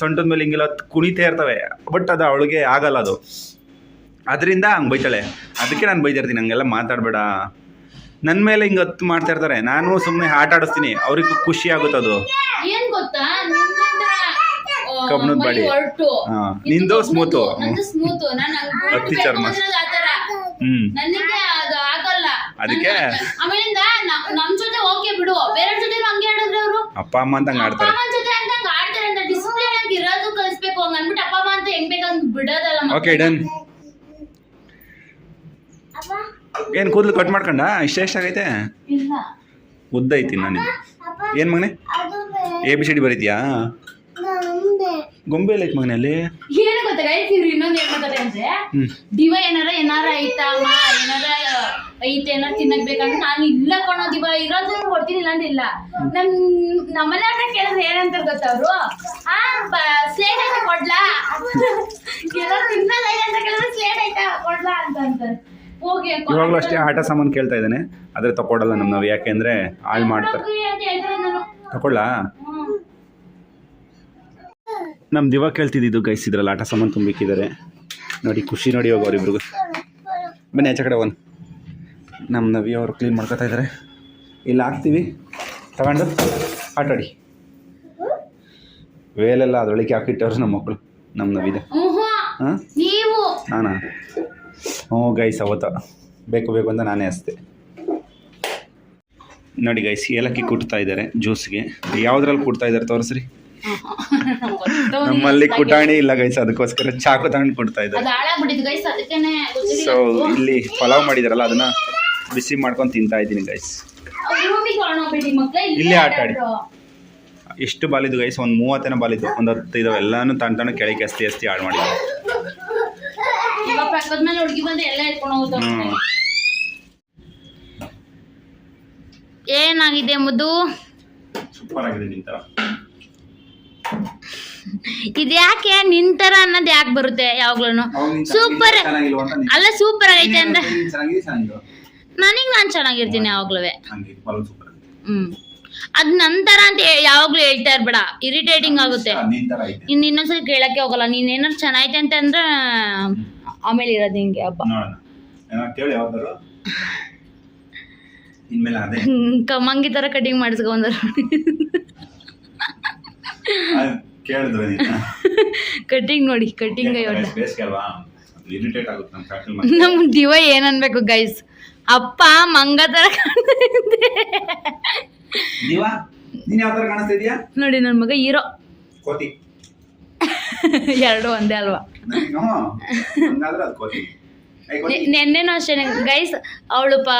ಸೊಂಟದ ಮೇಲೆ ಹಿಂಗೆಲ್ಲ ಕುಣಿತ ಕುಣಿತಾ ಇರ್ತವೆ. ಬಟ್ ಅದು ಅವಳಿಗೆ ಆಗಲ್ಲ ಅದು. ಅದರಿಂದ ಹಂಗೆ ಬೈತಾಳೆ. ಅದಕ್ಕೆ ನಾನು ಬೈತಿರ್ತೀನಿ ಹಂಗೆಲ್ಲ ಮಾತಾಡಬೇಡ. ನನ್ನ ಮೇಲೆ ಹಿಂಗೆ ಹತ್ತು ಮಾಡ್ತಾ ಇರ್ತಾರೆ. ನಾನು ಸುಮ್ಮನೆ ಆಟ ಆಡಿಸ್ತೀನಿ. ಅವ್ರಿಗೆ ಖುಷಿ ಆಗುತ್ತೆ ಅದು. ಏನ್ ಗೊತ್ತಾ? My body. ನಿಂದು ಸ್ಮೂತು. ಸ್ಮೂತ್. ಹತ್ತಿ ಚರ್ಮ. ಹ್ಞೂ ನನಗೆ ಅದು ಆಗಲ್ಲ. ಅದಕ್ಕೆ? ಆಮೇಲಿಂದ ನ- ನಮ್ ಜೊತೆ ಓಕೆ ಬಿಡು. ಬೇರೆ ಜೊತೆ ಹಂಗೆ ಆಡಿದ್ರೆ ಅವರು? ಅಪ್ಪ ಅಮ್ಮ ಅಂತ ಹಂಗ ಆಡ್ತಾರೆ. ಅಮ್ಮನ್ ಜೊತೆ ಅಂತ ಹಂಗ್ ಆಡ್ತಾರೆ ಅಂತ ಡಿಸಿಪ್ಲಿನ್ ಆಗಿ ಇರೋದು ಕಲಿಸ್ಬೇಕು. ಹಂಗ ಅನ್ಬಿಟ್ಟು ಅಪ್ಪ ಅಮ್ಮ ಅಂತ ಹೆಂಗ್ ಬೇಕಂತ ಬಿಡೋದಲ್ಲ ಓಕೆ ಡನ್ ಏನು ಕೂದಲು ಕಟ್ ಮಾಡ್ಕೊಂಡ? ಇಷ್ಟ ಎಷ್ಟ ಆಗೈತೆ? ಉದ್ದ ಐತಿ ನಾನು ಏನ್ ಮಗನೆ? ಎ ಬಿ ಸಿ ಡಿ ಬರೀತೀಯಾ? ಗೊಂಬೆ ಲೈಕ್ ಐತೆ ಏನು ಗೊತ್ತಾ ಗೈಸ್ ಇವ್ರು ಇನ್ನೊಂದು ಏನ್ ಮಾತಾಡ್ತಾರೆ ಅಂದ್ರೆ ದಿವ ಏನಾರ ಏನಾರ ಐತಾ ಅಮ್ಮ ಏನಾರ ಐತೆ ಏನಾರ ತಿನ್ನಕ್ ಬೇಕಂದ್ರೆ ನಾನು ಇಲ್ಲ ಕಣೋ ದಿವ ಇರೋದು ಕೊಡ್ತೀನಿ ಇಲ್ಲ. ಅಂದ್ರೆ ಇಲ್ಲ ನಮ್ ನಮ್ಮನೆ ಹತ್ರ ಕೇಳಿದ್ರೆ ಏನಂತ ಗೊತ್ತಾ ಅವರು? ಆ ಸ್ಲೇಟ್ ಐತಾ ಕೊಡ್ಲಾ? ಏನಾರ ತಿನ್ನಲ್ಲ ಅಂತ ಕೇಳಿದ್ರೆ ಸ್ಲೇಟ್ ಐತಾ ಕೊಡ್ಲಾ ಅಂತ ಅಂತಾರೆ. ಹೋಗಿ ಇವಾಗಲೂ ಅಷ್ಟೇ ಆಟ ಸಾಮಾನು ಕೇಳ್ತಾ ಇದ್ದಾನೆ. ಆದರೆ ತಕೊಡಲ್ಲ ನಮ್ಮ ನಾವು. ಯಾಕೆಂದರೆ ಹಾಳು ಮಾಡ್ತಾರೆ. ಅಂತ ಹೇಳ್ತಾರೆ ನಾನು ತಗೊಳ್ಳ ಹ್ಮ್. ನಮ್ಮ ದಿವ ಕೇಳ್ತಿದ್ದು ಗೈಸ್ ಇದ್ರಲ್ಲಿ ಆಟ ಸಾಮಾನು ತುಂಬಿಕ್ಕಿದ್ದಾರೆ. ನೋಡಿ ಖುಷಿ ನೋಡಿ ಹೋಗಿ ಇಬ್ರು ಬನ್ನಿ ಆಚೆ ಕಡೆ ಒಂದು ನಮ್ಮ ನವಿ ಅವರು ಕ್ಲೀನ್ ಮಾಡ್ಕೊತಾ ಇದ್ದಾರೆ ಇಲ್ಲಿ ಹಾಕ್ತೀವಿ. ತಗೊಂಡು ಆಟಾಡಿ ವೇಲೆಲ್ಲ ಅದರೊಳಗೆ ಹಾಕಿಟ್ಟವ್ರು ನಮ್ಮ ಮಕ್ಕಳು ನಮ್ಮ ನವಿದೆ. ಹಾಂ? ನಾನಾ? ಹ್ಞೂ ಗೈಸ್ ಅವತ್ತ. ಬೇಕು ಬೇಕು ಅಂತ ನಾನೇ ಅಷ್ಟೆ ನೋಡಿ ಗೈಸ್ ಏಲಕ್ಕಿ ಕುಟ್ತಾ ಇದ್ದಾರೆ ಜ್ಯೂಸ್ಗೆ ಯಾವುದ್ರಲ್ಲಿ ಕುಡ್ತಾ ಇದ್ದಾರೆ ತೋರಿಸ್ರಿ. ನಮ್ಮಲ್ಲಿ ಕುಟಾಣಿ ಇಲ್ಲ ಗೈಸ್ ಅದಕ್ಕೋಸ್ಕರ ಚಾಕು ತಗೊಂಡು ಕೊಡ್ತಾ ಇದ್ದಾರೆ. ಅದು ಹಾಳಾಗ್ಬಿಟ್ಟಿದ್ದು ಗೈಸ್ ಅದಕ್ಕೇನೆ ಸೊ ಇಲ್ಲಿ ಪಲಾವ್ ಮಾಡಿದಾರಲ್ಲ ಅದನ್ನ ಬಿಸಿ ಮಾಡ್ಕೊಂಡು ತಿಂತಾ ಇದ್ದೀನಿ ಗೈಸ್ ಇಲ್ಲೇ ಆಟ ಆಡಿ. ಎಷ್ಟು ಬಾಲಿದ್ದು ಗೈಸ್ ಒಂದು ಮೂವತ್ತೇನೋ ಬಾಲಿದ್ದು ಒಂದು ಹತ್ತು ಇದಾವೆ ಎಲ್ಲಾನು ತಣ್ಣ ತಣ್ಣ ಕೆಳಗೆ ಅಸ್ತಿ ಅಸ್ತಿ ಆಡ್ ಮಾಡಿ ಏನಾಗಿದೆ ಮುದ್ದು? ಸೂಪರ್ ಆಗಿದೆ ನಿಂತರ. ಇದ್ಯಾಕೆ ನಿಂತರ ಅನ್ನೋದು ಯಾಕೆ ಬರುತ್ತೆ ಯಾವಾಗ್ಲೂ ಸೂಪರ್ ಅಲ್ಲ ಸೂಪರ್ ಆಗೈತೆ ಅಂದ್ರೆ ನನಗೆ ನಾನು ಚೆನ್ನಾಗಿರ್ತೀನಿ ಯಾವಾಗ್ಲೂ ಹ್ಮ್. ಅದ್ ನಂತರ ಅಂತ ಯಾವಾಗ್ಲೂ ಹೇಳ್ತಾ ಇರ್ಬೇಡ. ಇರಿಟೇಟಿಂಗ್ ಆಗುತ್ತೆ. ಇನ್ ಇನ್ನೊಂದ್ಸಲ ಕೇಳಕ್ಕೆ ಹೋಗಲ್ಲ. ನೀನ್ ಏನಾರು ಚೆನ್ನಾಗೈತೆ ಅಂತ ಅಂದ್ರೆ ಆಮೇಲೆ ಇರೋದು ಹಿಂಗೆ ಹಬ್ಬ. ಕಮ್ಮಂಗಿ ತರ ಕಟಿಂಗ್ ಮಾಡಿಸ್ಕೊಂಡ್ರು ಕೇಳಿದ್ರೆ ಕಟಿಂಗ್ ನೋಡಿ ಕಟಿಂಗ್ ಬೇಸಿಗೆ ಅಲ್ವಾ? ಇರಿಟೇಟ್ ಆಗುತ್ತೆ ನಮ್ಮ ಫ್ಯಾಕ್ಟ್ರಿ ನಮ್ ದಿವ ಅನ್ಬೇಕು ಗೈಸ್ ಅಪ್ಪ ಮಂಗ ತರ ನೀನ್ ಯಾವ ಕಾಣಿಸ್ತಾ ಇದೀಯಾ ನೋಡಿ ನನ್ ಮಗ ಹೀರೋ. ಕೋತಿ. ಎರಡು ಒಂದೇ ಅಲ್ವಾ? ನನಗೆ? ಹಂಗಾದ್ರೆ ಅದು ಕೋತಿ. ಐ ಕೋತಿ. ನೆ- ನೆನ್ನೆನೂ ಅಷ್ಟೇ ಗೈಸ್ ಅವಳು ಪ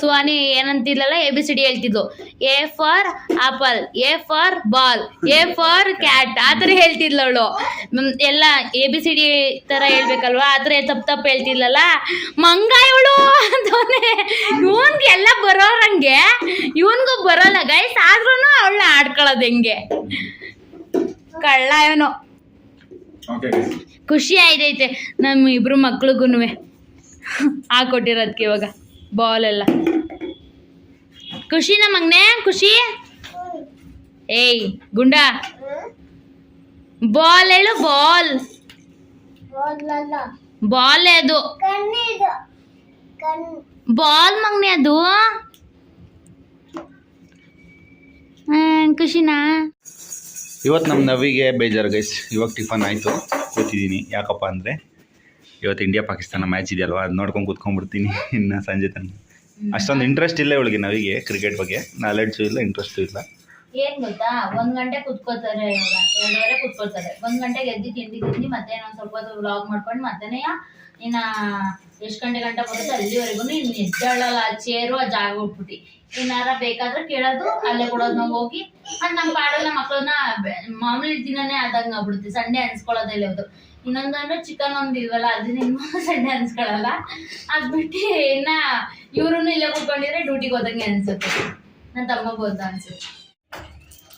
ಸುಹಾನಿ ಏನಂತಿದ್ಲಲ್ಲ A B C D ಹೇಳ್ತಿದ್ಲು. A for apple A for ball A for cat ಆ ಥರ ಹೇಳ್ತಿದ್ಲು ಅವಳು. ಎಲ್ಲ ಎ ಬಿ ಸಿ ಡಿ ಥರ ಹೇಳ್ಬೇಕಲ್ವಾ? ಆ ಥರ ತಪ್ಪು ತಪ್ಪು ಹೇಳ್ತಿದ್ಲಲ್ಲ? ಮಂಗ ಇವಳು ಅಂತವನೆ. ಇವನ್ಗೆ ಎಲ್ಲ ಬರೋರಂಗೆ ಇವನ್ಗೂ ಬರೋಲ್ಲ. ಗೈಸ್ ಆದ್ರೂ ಅವಳನ್ನ ಆಡ್ಕೊಳ್ಳೋದು ಹೆಂಗೆ. ಕಳ್ಳ ಇವನು. ಖುಷಿ ಆಯ್ತೈತೆ. ನಮ್ಮ ಇಬ್ರು ಮಕ್ಳಿಗೂ ಹಾಕೊಟ್ಟಿರೋದಕ್ಕೆ ಇವಾಗ. ಬಾಲ್ ಎಲ್ಲ. ಖುಷಿನ ಮಗನೇ? ಖುಷಿ? ಏಯ್ ಗುಂಡ. ಬಾಲ್ ಹೇಳು ಬಾಲ್ ಬಾಲ್ ಅದು ಬಾಲ್ ಮಗ್ನೆ ಅದು? ಹ್ಮ್, ಖುಷಿನಾ? ಇವತ್ತು ನಮ್ಮ ನವಿಗೆ ಬೇಜಾರು ಗೈಸ್. ಇವಾಗ ಟಿಫನ್ ಆಯಿತು. ಕೂತಿದ್ದೀನಿ ಯಾಕಪ್ಪ ಅಂದರೆ ಇವತ್ತು ಇಂಡಿಯಾ ಪಾಕಿಸ್ತಾನ ಮ್ಯಾಚ್ ಇದೆಯಲ್ವಾ? ಅದು ನೋಡ್ಕೊಂಡು ಕೂತ್ಕೊಂಡ್ಬಿಡ್ತೀನಿ ಇನ್ನು ಸಂಜೆ ತನಕ. ಅಷ್ಟೊಂದು ಇಂಟ್ರೆಸ್ಟ್ ಇಲ್ಲ ಇವಳಿಗೆ ನವಿಗೆ ಕ್ರಿಕೆಟ್ ಬಗ್ಗೆ. ನಾಲೆಡ್ಜು ಇಲ್ಲ ಇಂಟ್ರೆಸ್ಟು ಇಲ್ಲ. ಏನ್ ಗೊತ್ತಾ? ಒಂದ್ ಗಂಟೆ ಕುತ್ಕೋತಾರೆ ಇವಾಗ. ಎರಡೂವರೆ ಕುತ್ಕೋತಾರೆ ಒಂದ್ ಗಂಟೆಗೆ ಎದ್ದು ತಿಂಡಿ ತಿಂದು ಮತ್ತೆ ಇನ್ನೊಂದ್ ಸ್ವಲ್ಪ ಹೊತ್ತು ವ್ಲಾಗ್ ಮಾಡ್ಕೊಂಡು ಮಧ್ಯಾಹ್ನ ಇನ್ನ ಎಷ್ಟು ಗಂಟೆ ಗಂಟೆ ಬರುತ್ತೆ ಅಲ್ಲಿವರೆಗೂ ಇನ್ನು ಎದ್ದೇಳಲ್ಲ ಆ ಚೇರು ಆ ಜಾಗ ಹೋಗ್ಬಿಟ್ಟು. ಏನಾರ ಬೇಕಾದ್ರೆ ಕೇಳೋದು ಅಲ್ಲೇ ಕೊಡೋದು ನಾವು ಹೋಗಿ. ಮತ್ತೆ ನಮ್ಮ ಪಾಡೆಲ್ಲ ಮಕ್ಕಳನ್ನ ಮಾಮೂಲಿ ದಿನನೇ ಆದಂಗ ಆಗ್ಬಿಡುತ್ತೆ. ಸಂಡೆ ಅನ್ಸ್ಕೊಳ್ಳೋದೇ ಇಲ್ಲ ಅದು ಇನ್ನೊಂದು ಅಂದ್ರೆ ಚಿಕನ್ ಒಂದು ಇಲ್ವಲ್ಲ ಅದನ್ನ ಇನ್ನೊಂದು ಸಂಡೆ ಅನ್ಸ್ಕೊಳ್ಳಲ್ಲ ಅದ್ ಬಿಟ್ಟು ಇನ್ನ ಇವ್ರು ಇಲ್ಲೇ ಕೂತ್ಕೊಂಡಿದ್ರೆ ಡ್ಯೂಟಿಗೆ ಹೋದಂಗೆ ಅನ್ಸುತ್ತೆ. ನನ್ನ ತಮ್ಮ ಹೋದ ಅನ್ಸುತ್ತೆ.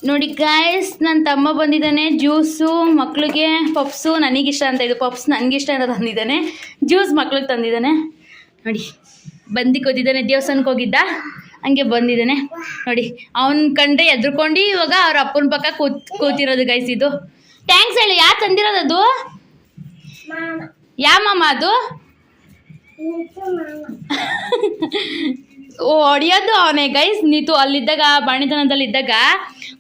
ನೋಡಿ ಗಾಯ್ಸ್ ನನ್ನ ತಮ್ಮ ಬಂದಿದ್ದಾನೆ ಜ್ಯೂಸು ಮಕ್ಳಿಗೆ ಪಪ್ಸು ನನಗಿಷ್ಟ ಅಂತ ಇದು ಪಪ್ಸ್ ನನಗಿಷ್ಟ ಅಂತ ತಂದಿದ್ದಾನೆ. ಜ್ಯೂಸ್ ಮಕ್ಳಿಗೆ ತಂದಿದ್ದಾನೆ. ನೋಡಿ, ಬಂದು ಕೂತಿದ್ದಾನೆ ದೇವಸ್ಥಾನಕ್ಕೆ ಹೋಗಿದ್ದ, ಹಂಗೆ ಬಂದಿದ್ದಾನೆ. ನೋಡಿ, ಅವನ ಕಂಡ್ರೆ ಎದ್ರುಕೊಂಡು ಇವಾಗ ಅವ್ರ ಅಪ್ಪನ ಪಕ್ಕ ಕೂತ್ ಕೂತಿರೋದು ಗೈಸ್ ಇದು. ಥ್ಯಾಂಕ್ಸ್ ಹೇಳಿ, ಯಾರು ತಂದಿರೋದು ಅದು? ಮಾಮ ಯಾ ಮಾಮ ಅದು? ನಿಂತು ಮಾಮ. ಓ ಹೊಡಿಯೋದು ಅವನೇ ಗೈಸ್ ನೀತು ಅಲ್ಲಿದ್ದಾಗ ಬಾಣಿತನದಲ್ಲಿ ಇದ್ದಾಗ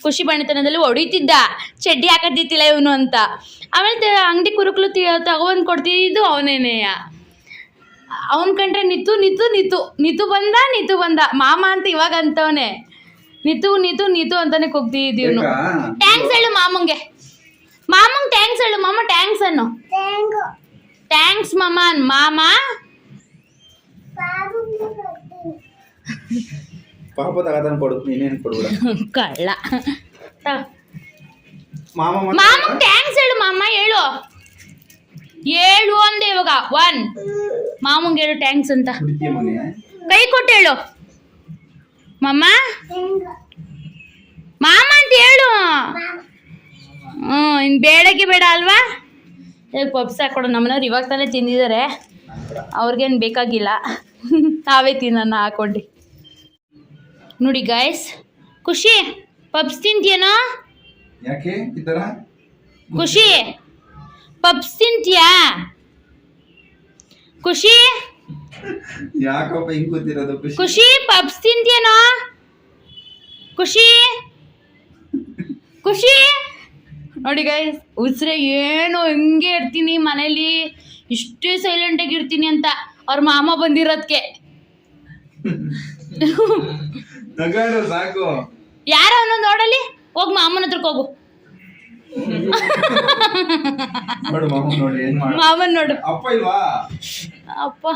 ಖುಷಿ ಬಾಣಿತನದಲ್ಲಿ ಹೊಡಿತಿದ್ದ. ಚಡ್ಡಿ ಹಾಕದಿತ್ತಿಲ್ಲ ಇವನು ಅಂತ. ಆಮೇಲೆ ಅಂಗಡಿ ಕುರುಕಲು ತಗೊಂಡು ಕೊಡ್ತಿದ್ದು ಅವನೇನೆ. ಅವನ್ ಕಂಡ್ರೆ ನಿತು ನಿತು ನಿತು. ನಿತು ಬಂದ ನಿತು ಬಂದ. ಮಾಮ ಅಂತ ಇವಾಗ ಅಂತವನೆ. ನಿತು ನಿತು ನಿತು ಅಂತಾನೆ ಕೂಗ್ತಿದ್ದೀವನು ಟ್ಯಾಂಕ್ಸ್ ಹೇಳು ಮಾಮಂಗೆ. ಮಾಮಂಗ್ ಟ್ಯಾಂಕ್ಸ್ ಹೇಳು ಮಾಮ ಟ್ಯಾಂಕ್ಸ್ ಅನ್ನು. ಟ್ಯಾಂಕ್ಸ್ ಮಾಮ ಅನ್ ಮಾಮ. ಪಾಪ ತಗತಾನ ಕೊಡು ನೀನೇನು ಕೊಡ್ಬಿಡ. ಕಳ್ಳ. ಮಾಮ ಮಾಮಂಗ್ ಟ್ಯಾಂಕ್ಸ್ ಹೇಳು ಮಾಮ ಹೇಳು. ಹೇಳು ಅಂದೆ ಇವಾಗ ಒನ್ ಮಾಮಂಗ್ ಹೇಳು ಟ್ಯಾಂಕ್ಸ್ ಅಂತ. ಕೈ ಕೊಟ್ಟು ಹೇಳು. ಮಾಮ? ಮಾಮ ಅಂತ ಹೇಳು. ಹ್ಞೂ ಇನ್ನು ಬೇಡಕ್ಕೆ ಬೇಡ ಅಲ್ವಾ? ಪಪ್ಸ್ ಹಾಕೊಡು. ನಮ್ಮನೆಯವ್ರು ಇವಾಗ ತಾನೇ ತಿಂದಿದ್ದಾರೆ ಅವ್ರಿಗೇನು ಬೇಕಾಗಿಲ್ಲ. ನಾವೇ ತಿನ್ನೋಣ ಹಾಕೊಂಡು. ನೋಡಿ ಗಾಯ್ಸ್ ಖುಷಿ ಪಪ್ಸ್ ತಿಂತೀಯನೋ? ಯಾಕೆ? ಈ ಥರ ಖುಷಿ ಪಪ್ಸ್ ತಿಂತೀಯಾ? ಖುಷಿ? ಯಾಕಪ್ಪ ಹಿಂಗ್ ಕೂತಿರೋದು? ಖುಷಿ? ಖುಷಿ ಪಬ್ಸ್ ತಿಂತೀಯನೋ? ಖುಷಿ? ಖುಷಿ? ನೋಡಿ ಗೈಸ್ ಉಸಿರೆ ಏನು ಹಿಂಗೆ ಇರ್ತೀನಿ ಮನೇಲಿ ಇಷ್ಟೇ ಸೈಲೆಂಟಾಗಿ ಇರ್ತೀನಿ ಅಂತ ಅವ್ರ ಮಾಮ ಬಂದಿರೋದಕ್ಕೆ ನಗಾಡು ಸಾಕು. ಯಾರ ನೋಡಲಿ ಹೋಗಿ ಮಾಮನ ಹತ್ರಕ್ಕೆ ಹೋಗು. ನೋಡು ಮಾಮ ನೋಡಿ ಏನ್ ಮಾಡ. ಮಾಮನ್ ನೋಡು. ಅಪ್ಪ ಇಲ್ವಾ? ಅಪ್ಪ.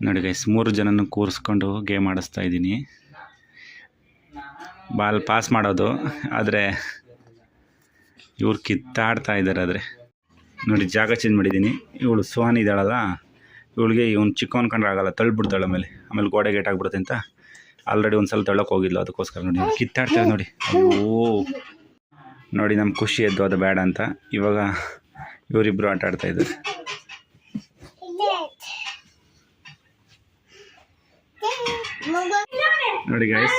ನೋಡಿ ಗೈಸ್ ಮೂರು ಜನನ ಕೂರಿಸ್ಕೊಂಡು ಗೇಮ್ ಆಡಿಸ್ತಾ ಇದ್ದೀನಿ. ಬಾಲ್ ಪಾಸ್ ಮಾಡೋದು ಆದರೆ ಇವ್ರು ಕಿತ್ತಾಡ್ತಾ ಇದ್ದಾರೆ ಆದರೆ. ನೋಡಿ, ಜಾಗ ಚೇಂಜ್ ಮಾಡಿದ್ದೀನಿ. ಇವಳು ಸುಹಾನ್ ಇದ್ದಾಳಲ್ಲ, ಇವಳಿಗೆ ಇವ್ನು ಚಿಕ್ಕವನ್ ಕಂಡ್ರೆ ಆಗಲ್ಲ, ತಳ್ಳಿಬಿಡ್ತಾಳೆ ಆಮೇಲೆ. ಆಮೇಲೆ ಗೋಡೆ ಗೇಟ್ ಆಗ್ಬಿಡುತ್ತೆ ಅಂತ. ಆಲ್ರೆಡಿ ಒಂದು ಸಲ ತಳ್ಳೋಕೆ ಹೋಗಿದ್ಲು, ಅದಕ್ಕೋಸ್ಕರ ನೋಡಿ. ಕಿತ್ತಾಡ್ತಾರೆ ನೋಡಿ. ಓ ನೋಡಿ ನಮ್ಮ ಖುಷಿ ಎದ್ದು ಅದು ಬೇಡ ಅಂತ. ಇವಾಗ ಇವರಿಬ್ಬರು ಆಟ ಆಡ್ತಾ ಇದ್ದಾರೆ. ನೋಡಿ ಗೈಸ್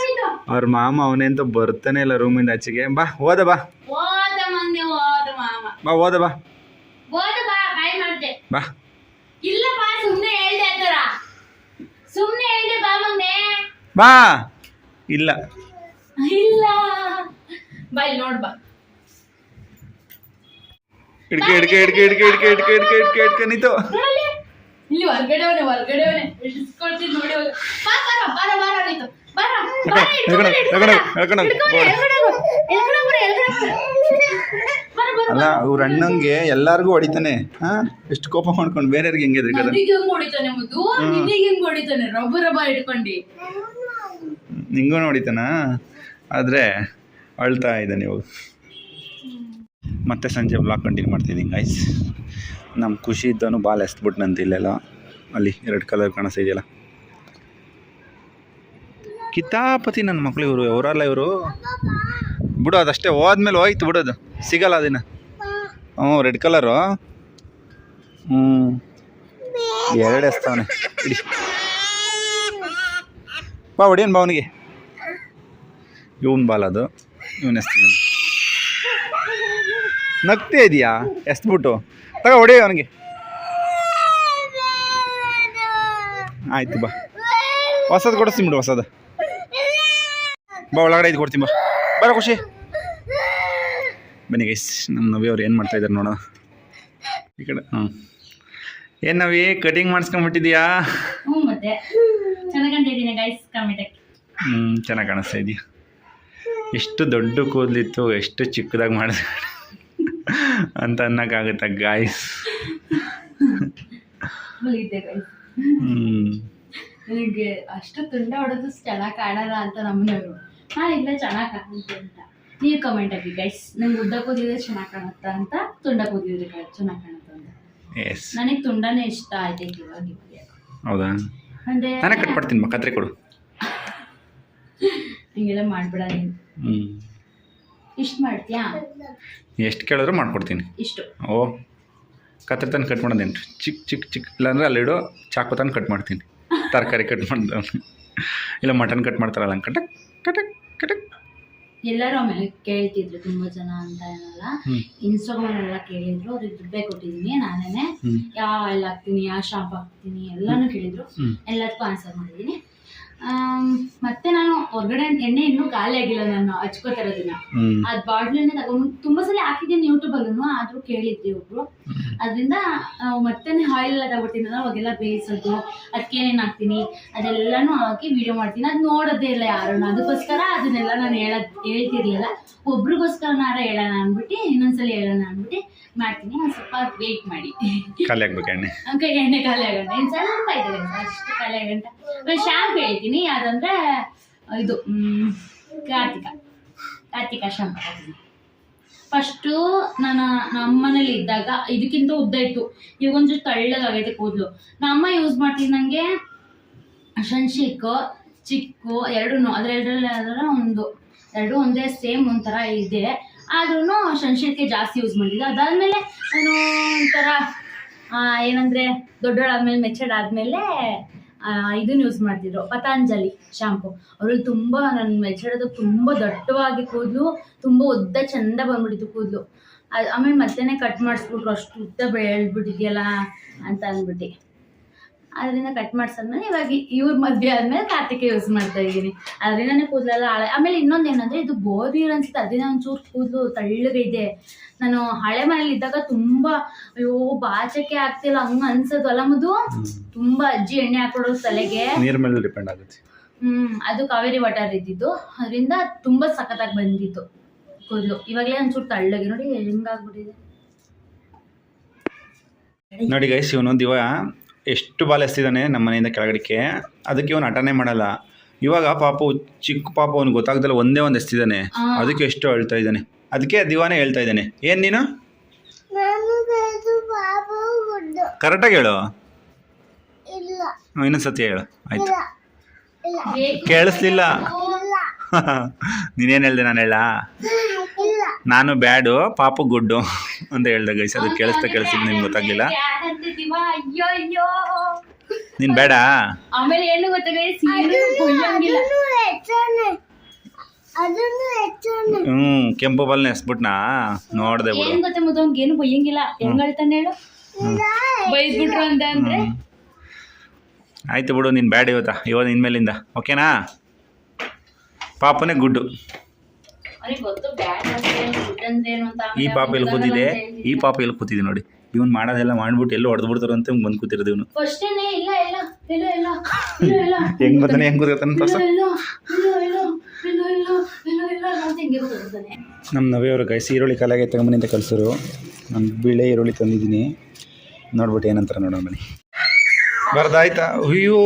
ಅವ್ರ ಮಾಮ ಅವನೆಂತ ಬರ್ತಾನೆ ಇಲ್ಲ ರೂಮಿಂದ ಆಚೆಗೆ. ಬಾ, ಹೋದ, ಬಾ. ಬಾ ಓದ ಬಾ. ಓದ ಬಾ ಬಾಯ್ ಮಾಡ್ತೆ ಬಾ. ಇಲ್ಲ ಬಾ ಸುಮ್ಮನೆ ಹೇಳ್ದೆ ಆ ಥರ ಸುಮ್ಮನೆ ಹೇಳ್ದೆ ಬಾ ಮಂದೆ ಬಾ. ಇಲ್ಲ. ಇಲ್ಲ. ಬಾ ಇಲ್ಲಿ ನೋಡ್ ಬಾ. ಇಡ್ಕೆ ಇಡ್ಕೆ ಇಡ್ಕೆ ಇಡ್ಕೆ ಇಡ್ಕೆ ಇಡ್ಕೆ ಇಡ್ಕೆ ಇಡ್ಕೆ ಇಡ್ಕೆ ನಿಂತು. ನೋಡಲ್ಲಿ? ಇಲ್ಲಿ ಹೊರಗಡೆ ಅವನೆ ಹೊರಗಡೆ ಅವನೆ ಇಳಿಸ್ಕೊಳ್ತೀನಿ ನೋಡಿ ಹೋಗು. ಬಾ ಬಾರ ಬಾರ ಬಾರ ಬಾರ ಅಲ್ಲ ಅವ್ರ ಅಣ್ಣಂಗೆ ಎಲ್ಲಾರ್ಗು ಹೊಡಿತಾನೆ ಹಾ ಎಷ್ಟು ಕೋಪ ಮಾಡ್ಕೊಂಡು ಬೇರೆಯವ್ರಿಗೆ ಹೆಂಗೆ ಎದ್ರಿಕದ ಹೊಡಿತಾನೆ ಮುದ್ದು ಹೆಂಗ್ ಹೊಡಿತಾನೆ ರಬ್ಬ ರಬ್ಬ ಇಟ್ಕೊಂಡು ನಿಂಗೂ ಹೊಡಿತಾನ ಆದ್ರೆ ಅಳ್ತಾ ಇದ್ದಾನೆ ಇವಾಗ ಮತ್ತೆ ಸಂಜೆ ಬ್ಲಾಗ್ ಕಂಟಿನ್ಯೂ ಮಾಡ್ತಿದ್ದೀನಿ ಗೈಸ್ ನಮ್ಮ ಖುಷಿ ಇದ್ದವನು ಬಾಲ್ ಎಸ್ಬಿಟ್ನಂತ ಇಲ್ಲೆಲ್ಲ ಅಲ್ಲಿ ಎರಡು ಕಲರ್ ಕಾಣಿಸ್ತಾ ಇದೆಯಲ್ಲ ಕಿತಾಪತಿ ನನ್ನ ಮಕ್ಳು ಇವರು ಅವರಲ್ಲ ಇವರು? ಬಿಡು, ಅದಷ್ಟೇ, ಹೋದ್ಮೇಲೆ ಹೋಯ್ತು ಬಿಡೋದು ಸಿಗಲ್ಲ ಅದಿನ ಹ್ಞೂ, ರೆಡ್ ಕಲರು. ಹ್ಞೂ. ಎರಡು ಎಸ್ತವನೆ ಇಡಿ. ಬಾ, ಹೊಡಿಯನ್ ಬಾ ಅವನಿಗೆ. ಇವನ್ ಬಾಲ್ ಅದು. ಇವನ್ ಎಸ್ತಿದ್ದಾನೆ. ನಗ್ತಾ ಇದೆಯಾ? ಎಸ್ಬಿಟ್ಟು. ತಗ ಹೊಡಿ ಅವನಿಗೆ. ಆಯ್ತು ಬಾ. ಹೊಸದು ಕೊಡಿಸ್ತೀನಿ ಬಿಡು, ಹೊಸದು. ಬಾ ಒಳಗಡೆ ಇದು ಕೊಡ್ತೀನಿ ಬಾ. ಬರೋ ಖುಷಿ ಬನ್ನಿ ಗೈಸ್ ನಮ್ಮ ನವಿ ಅವ್ರು ಏನು ಮಾಡ್ತಾ ಇದ್ದಾರೆ ನೋಡೋಣ. ಈ ಕಡೆ ಹ್ಞೂ ಏನು ನವಿ ಕಟಿಂಗ್ ಮಾಡಿಸ್ಕೊಂಬಿಟ್ಟಿದ್ಯಾ ಹ್ಞೂ ಚೆನ್ನಾಗಿ ಕಾಣಿಸ್ತಾ ಇದೆಯಾ? ಎಷ್ಟು ದೊಡ್ಡ ಕೂದಲಿತ್ತು ಎಷ್ಟು ಚಿಕ್ಕದಾಗಿ ಮಾಡಿದ. ಅಂತ ಅನ್ನೋಕ್ಕಾಗುತ್ತ ಗಾಯ್ಸ್ ಹ್ಞೂ ನನಗೆ ಅಷ್ಟು ತುಂಡ ಹೊಡೆದು ಚೆನ್ನಾಗಿ ಕಾಣಲ್ಲ ಅಂತ ನಮ್ಮನೆಯವರು ನಾನು ಇಲ್ಲ ಚೆನ್ನಾಗಿ ಕಾಣುತ್ತೆ ಅಂತ. ನೀವು ಕಮೆಂಟ್ ಹಾಕಿ ಗೈಸ್ ನಂಗೆ ಉದ್ದ ಕೂದಿದ್ರೆ ಚೆನ್ನಾಗಿ ಕಾಣುತ್ತಾ ಅಂತ ತುಂಡ ಕೂದಿದ್ರೆ ಚೆನ್ನಾಗಿ ಕಾಣುತ್ತೆ ಅಂತ. ಎಸ್ ನನಗೆ ತುಂಡನೇ ಇಷ್ಟ ಆಯ್ತು ಇವಾಗ ಹೌದಾ? ಅಂದ್ರೆ ನಾನೇ ಕಟ್ ಮಾಡ್ತೀನಿ ಮಾ ಕತ್ರೆ ಕೊಡು. ಹಿಂಗೆಲ್ಲ ಮಾಡ್ಬೇಡ ನೀನು. ಹ್ಞೂ ಇಷ್ಟು ಮಾಡ್ತೀಯಾ? ಎಷ್ಟು ಕೇಳಿದ್ರು ಮಾಡ್ಕೊಡ್ತೀನಿ. ಇಷ್ಟು. ಓ ಕತ್ತರಿ ತಂದು ಕಟ್ ಮಾಡೋದೇನು? ಚಿಕ್ಕ ಚಿಕ್ಕ ಚಿಕ್ಕ ಇಲ್ಲಾಂದ್ರೆ ಅಲ್ಲಿಡೋ ಚಾಕು ತಂದು ಕಟ್ ಮಾಡ್ತೀನಿ. ತರಕಾರಿ ಕಟ್ ಮಾಡ್ತೀನಿ ಇಲ್ಲ ಮಟನ್ ಕಟ್ ಮಾಡ್ತಾರಲ್ಲ ಕಟಕ್ ಕಟಕ್. ಎಲ್ಲರೂ ಆಮೇಲೆ ಕೇಳ್ತಿದ್ರು ತುಂಬಾ ಜನ ಅಂತ ಏನಲ್ಲ. ಇನ್ಸ್ಟಾಗ್ರಾಮ್ ಎಲ್ಲ ಕೇಳಿದ್ರು ಅವ್ರಿಗೆ ದುಡ್ಡೇ ಕೊಟ್ಟಿದೀನಿ ನಾನೇನೆ ಯಾವ ಆಯಿಲ್ ಹಾಕ್ತೀನಿ ಯಾವ ಶಾಪ್ ಹಾಕ್ತೀನಿ ಎಲ್ಲಾನು ಕೇಳಿದ್ರು. ಎಲ್ಲದಕ್ಕೂ ಆನ್ಸರ್ ಮಾಡಿದ್ದೀನಿ. ಆಮ್, ಮತ್ತೆ ನಾನು ಹೊರಗಡೆ ಎಣ್ಣೆ ಇನ್ನೂ ಖಾಲಿ ಆಗಿಲ್ಲ ನಾನು ಹಚ್ಕೋತಾ ಇರೋದನ್ನ. ಅದ್ ಬಾಟ್ಲಿನ ತಗೊಂಡು ತುಂಬಾ ಸಲ ಹಾಕಿದ್ದೀನಿ ಯೂಟ್ಯೂಬಲ್ಲೂ ಆದ್ರೂ ಕೇಳಿದ್ರಿ ಒಬ್ರು. ಅದರಿಂದ ಮತ್ತೆ ಆಯಿಲ್ ಎಲ್ಲ ತಗೊಳ್ತೀನಲ್ಲ ಅವಾಗೆಲ್ಲ ಬೇಯಿಸೋದು ಅದಕ್ಕೆ ಏನೇನು ಹಾಕ್ತೀನಿ ಅದೆಲ್ಲಾನು ಹಾಕಿ ವಿಡಿಯೋ ಮಾಡ್ತೀನಿ. ಅದ್ ನೋಡೋದೇ ಇಲ್ಲ ಯಾರು ಅದಕ್ಕೋಸ್ಕರ ಅದನ್ನೆಲ್ಲ ನಾನು ಹೇಳೋದ್ ಹೇಳ್ತಿರ್ಲಿಲ್ಲ. ಒಬ್ರಿಗೋಸ್ಕರನಾರ ಹೇಳೋಣ ಅಂದ್ಬಿಟ್ಟು ಇನ್ನೊಂದ್ಸಲ ಹೇಳೋಣ ಅಂದ್ಬಿಟ್ಟು ಮಾಡ್ತೀನಿ. ಒಂದ್ ಸ್ವಲ್ಪ ವೇಟ್ ಮಾಡಿ. ಖಾಲಿ ಆಗ್ಬೇಕು ಎಣ್ಣೆ. ಎಣ್ಣೆ ಖಾಲಿ ಆಗೋಣ. ಸ್ವಲ್ಪ ಇದೆ? ಅಷ್ಟು ಖಾಲಿ ಆಗಂಟ ಶಾಂಪ್ ಶಾಂಪು ಹೇಳ್ತೀನಿ. ಅದಂದ್ರೆ ಇದು ಮ್, Karthika. Karthika shampoo first first ನಾನು ನಮ್ಮ ಮನೇಲಿ ಇದ್ದಾಗ ಇದಕ್ಕಿಂತ ಉದ್ದ ಇತ್ತು. ಈಗ ಒಂಚೂರು ತಳ್ಳಗಾಗೈತೆ ಕೂದಲು ನಮ್ಮ ಯೂಸ್ ಮಾಡ್ತೀನಿ ನನಗೆ ಸನ್ಶಿಕ್ ಚಿಕ್ಕು ಎರಡೂ ಅದ್ರ ಅದರ ಒಂದು ಎರಡು ಒಂದೇ ಸೇಮ್ ಒಂಥರ ಇದೆ. ಆದ್ರೂ ಶನ್ಶಿಕ್ಕೆ ಜಾಸ್ತಿ ಯೂಸ್ ಮಾಡಿದ್ದೆ ಅದಾದಮೇಲೆ ನಾನು ಒಂಥರ ಏನಂದರೆ ದೊಡ್ಡೋಳಾದ್ಮೇಲೆ ಮೆಚರ್ಡ್ ಆದ್ಮೇಲೆ ಇದನ್ನ ಯೂಸ್ ಮಾಡ್ತಿದ್ರು. ಪತಾಂಜಲಿ ಶಾಂಪು ಅವ್ರು ತುಂಬಾ ನನ್ನ ಮೆಚ್ಚಡೋದು ತುಂಬಾ ದಟ್ಟವಾಗಿ ಕೂದಲು, ತುಂಬಾ ಉದ್ದ ಚಂದ ಬಂದ್ಬಿಟ್ಟಿತ್ತು ಕೂದಲು. ಆಮೇಲೆ ಮತ್ತೆನೆ ಕಟ್ ಮಾಡಿಸ್ಬಿಟ್ರು, ಅಷ್ಟು ಉದ್ದ ಬೆಳೆದ್ಬಿಟ್ಟಿದ್ಯಲ್ಲ ಅಂತ ಅಂದ್ಬಿಟ್ಟು. ಅದರಿಂದ ಕಟ್ ಮಾಡ್ಸಾದ್ಮೇಲೆ ಇವಾಗ ಇವ್ರ ಮದ್ವೆ ಆದ್ಮೇಲೆ ಕಾರ್ತಿಕ ಯೂಸ್ ಮಾಡ್ತಾ ಇದ್ದೀನಿ. ಅದರಿಂದನೇ ಕೂದಲೆಲ್ಲ ಹಳೆ ಆಮೇಲೆ ಇನ್ನೊಂದು ಏನಂದ್ರೆ ಇದು ಬೋರ್ನೀರ್ ಅನ್ಸುತ್ತೆ ಅದರಿಂದ ಒಂಚೂರು ಕೂದಲು ತಳ್ಳಗಿದೆ ನಾನು ಹಳೆ ಮನೇಲಿ ಇದ್ದಾಗ ತುಂಬಾ ಅಯ್ಯೋ ಬಾಚಕ್ಕೆ ಆಗ್ತಿಲ್ಲ ಹಂಗ ಅನ್ಸೋದು ಅಲ್ಲ ಮುದು ತುಂಬಾ ಅಜ್ಜಿ ಎಣ್ಣೆ ಹಾಕೊಡೋದು ತಲೆಗೆ. ನೀರ್ ಮೇಲೆ ಡಿಪೆಂಡ್ ಆಗುತ್ತೆ. ಹ್ಮ್ ಅದು ಕಾವೇರಿ ವಾಟರ್ ಇದ್ದಿದ್ದು. ಅದರಿಂದ ತುಂಬಾ ಸಖತ್ತಾಗಿ ಬಂದಿತ್ತು ಕೂದಲು. ಇವಾಗಲೇ ಒಂಚೂರು ತಳ್ಳಗೆ. ನೋಡಿ ಹೆಂಗಾಗ್ಬಿಟ್ಟಿದೆ. ನೋಡಿ ಗೈಸ್ ಇವನೊಂದು ದಿವ. ಎಷ್ಟು ಬಾಲ್ ಎಸ್ತಿದ್ದಾನೆ ನಮ್ಮ ಮನೆಯಿಂದ ಕೆಳಗಡೆಗೆ ಅದಕ್ಕೆ ಇವನು ಹಠನೆ ಮಾಡಲ್ಲ. ಇವಾಗ ಪಾಪು ಚಿಕ್ಕ ಪಾಪ ಅವ್ನು ಗೊತ್ತಾಗ್ದಲ್ಲ ಒಂದೇ ಒಂದು ಎಸ್ತಿದ್ದಾನೆ ಅದಕ್ಕೆ ಎಷ್ಟು ಹೇಳ್ತಾ ಇದ್ದಾನೆ. ಅದಕ್ಕೆ ದಿವಾನೆ ಹೇಳ್ತಾ ಇದ್ದಾನೆ. ಏನು ನೀನು? ನಾನು ಬೇದು ಬಾಬು ಗುಡ್ಡು. ಕರೆಕ್ಟಾಗಿ ಹೇಳು. ಇನ್ನೊಂದ್ಸತಿ ಹೇಳು. ಆಯ್ತು. ಕೇಳಿಸ್ಲಿಲ್ಲ. ನೀನೇನು ಹೇಳ್ದೆ ನಾನು ಹೇಳ? ನಾನು ಬ್ಯಾಡು ಪಾಪು ಗುಡ್ಡು ಅಂತ ಹೇಳ್ದೆ ಗೈಸ್ ಅದು ಕೇಳಿಸ್ತಾ ಕೇಳಿಸಿದ್ ನಿಮ್ಗೆ ಗೊತ್ತಾಗಿಲ್ಲ ನೀನು ಬೇಡ ಆಮೇಲೆ ಏನು ಹ್ಞೂ ಕೆಂಪು ಬಾಲ್ನ ಎಸ್ಬಿಟ್ನಾ? ನೋಡ್ದೆ ಬಿಡು. ಏನು ಗೊತ್ತಾ ಮುದ್ದು ಅವ್ನ್ಗೆ ಏನು ಬೈಯಂಗಿಲ್ಲ ಹೆಂಗ್ ಹೇಳ್ತಾನೆ ಹೇಳು? ಬೈದ್ಬಿಟ್ರು ಅಂತ ಅಂದ್ರೆ? ಆಯ್ತು ಬಿಡು ನೀನು ಬ್ಯಾಡ ಇವತ್ತ ಇವತ್ತು ಇನ್ಮೇಲಿಂದ. ಓಕೆನಾ ಪಾಪನೇ ಗುಡ್ಡು ಅವ್ನಿಗೆ ಗೊತ್ತು ಬ್ಯಾಡ್ ಅಂದ್ರೆ ಏನು ಗುಡ್ ಅಂದ್ರೆ ಏನು ಗುಡ್ಡು ಈ ಪಾಪ ಎಲ್ಲಿ ಕೂತಿದೆ? ಈ ಪಾಪ ಎಲ್ಲಿ ಕೂತಿದೆ ನೋಡಿ. ಇವನ್ ಮಾಡೋದೆಲ್ಲ ಮಾಡ್ಬಿಟ್ಟು ಎಲ್ಲ ಹೊಡೆದು ಬಿಡ್ತಾರ ಅಂತ ಬಂದು ಕೂತಿರೋದು ಇವನು. ಫಸ್ಟೇನೆ ಇಲ್ಲ ಇಲ್ಲ ಇಲ್ಲ ಇಲ್ಲ ಇಲ್ಲ ಇಲ್ಲ. ಹೆಂಗ್ ಬರ್ತಾನೆ ಹೆಂಗ್ ಕೂತಿರ್ತಾನೆ ಹಿಂಗೆ ನಮ್ಮ ನವೆಯವರು ಗೈಸಿ ಈರುಳ್ಳಿ ಕಾಲಾಗೆ ತಗೊಂಬನಿಂದ ಕಲಿಸೋರು ನಾನು ಬಿಳೆ ಈರುಳ್ಳಿ ತಂದಿದ್ದೀನಿ. ನೋಡ್ಬಿಟ್ಟು ಏನಂತಾರೆ ನೋಡೋಣ ಬನ್ನಿ. ಬರ್ದಾಯ್ತಾ? ಅಯ್ಯೋ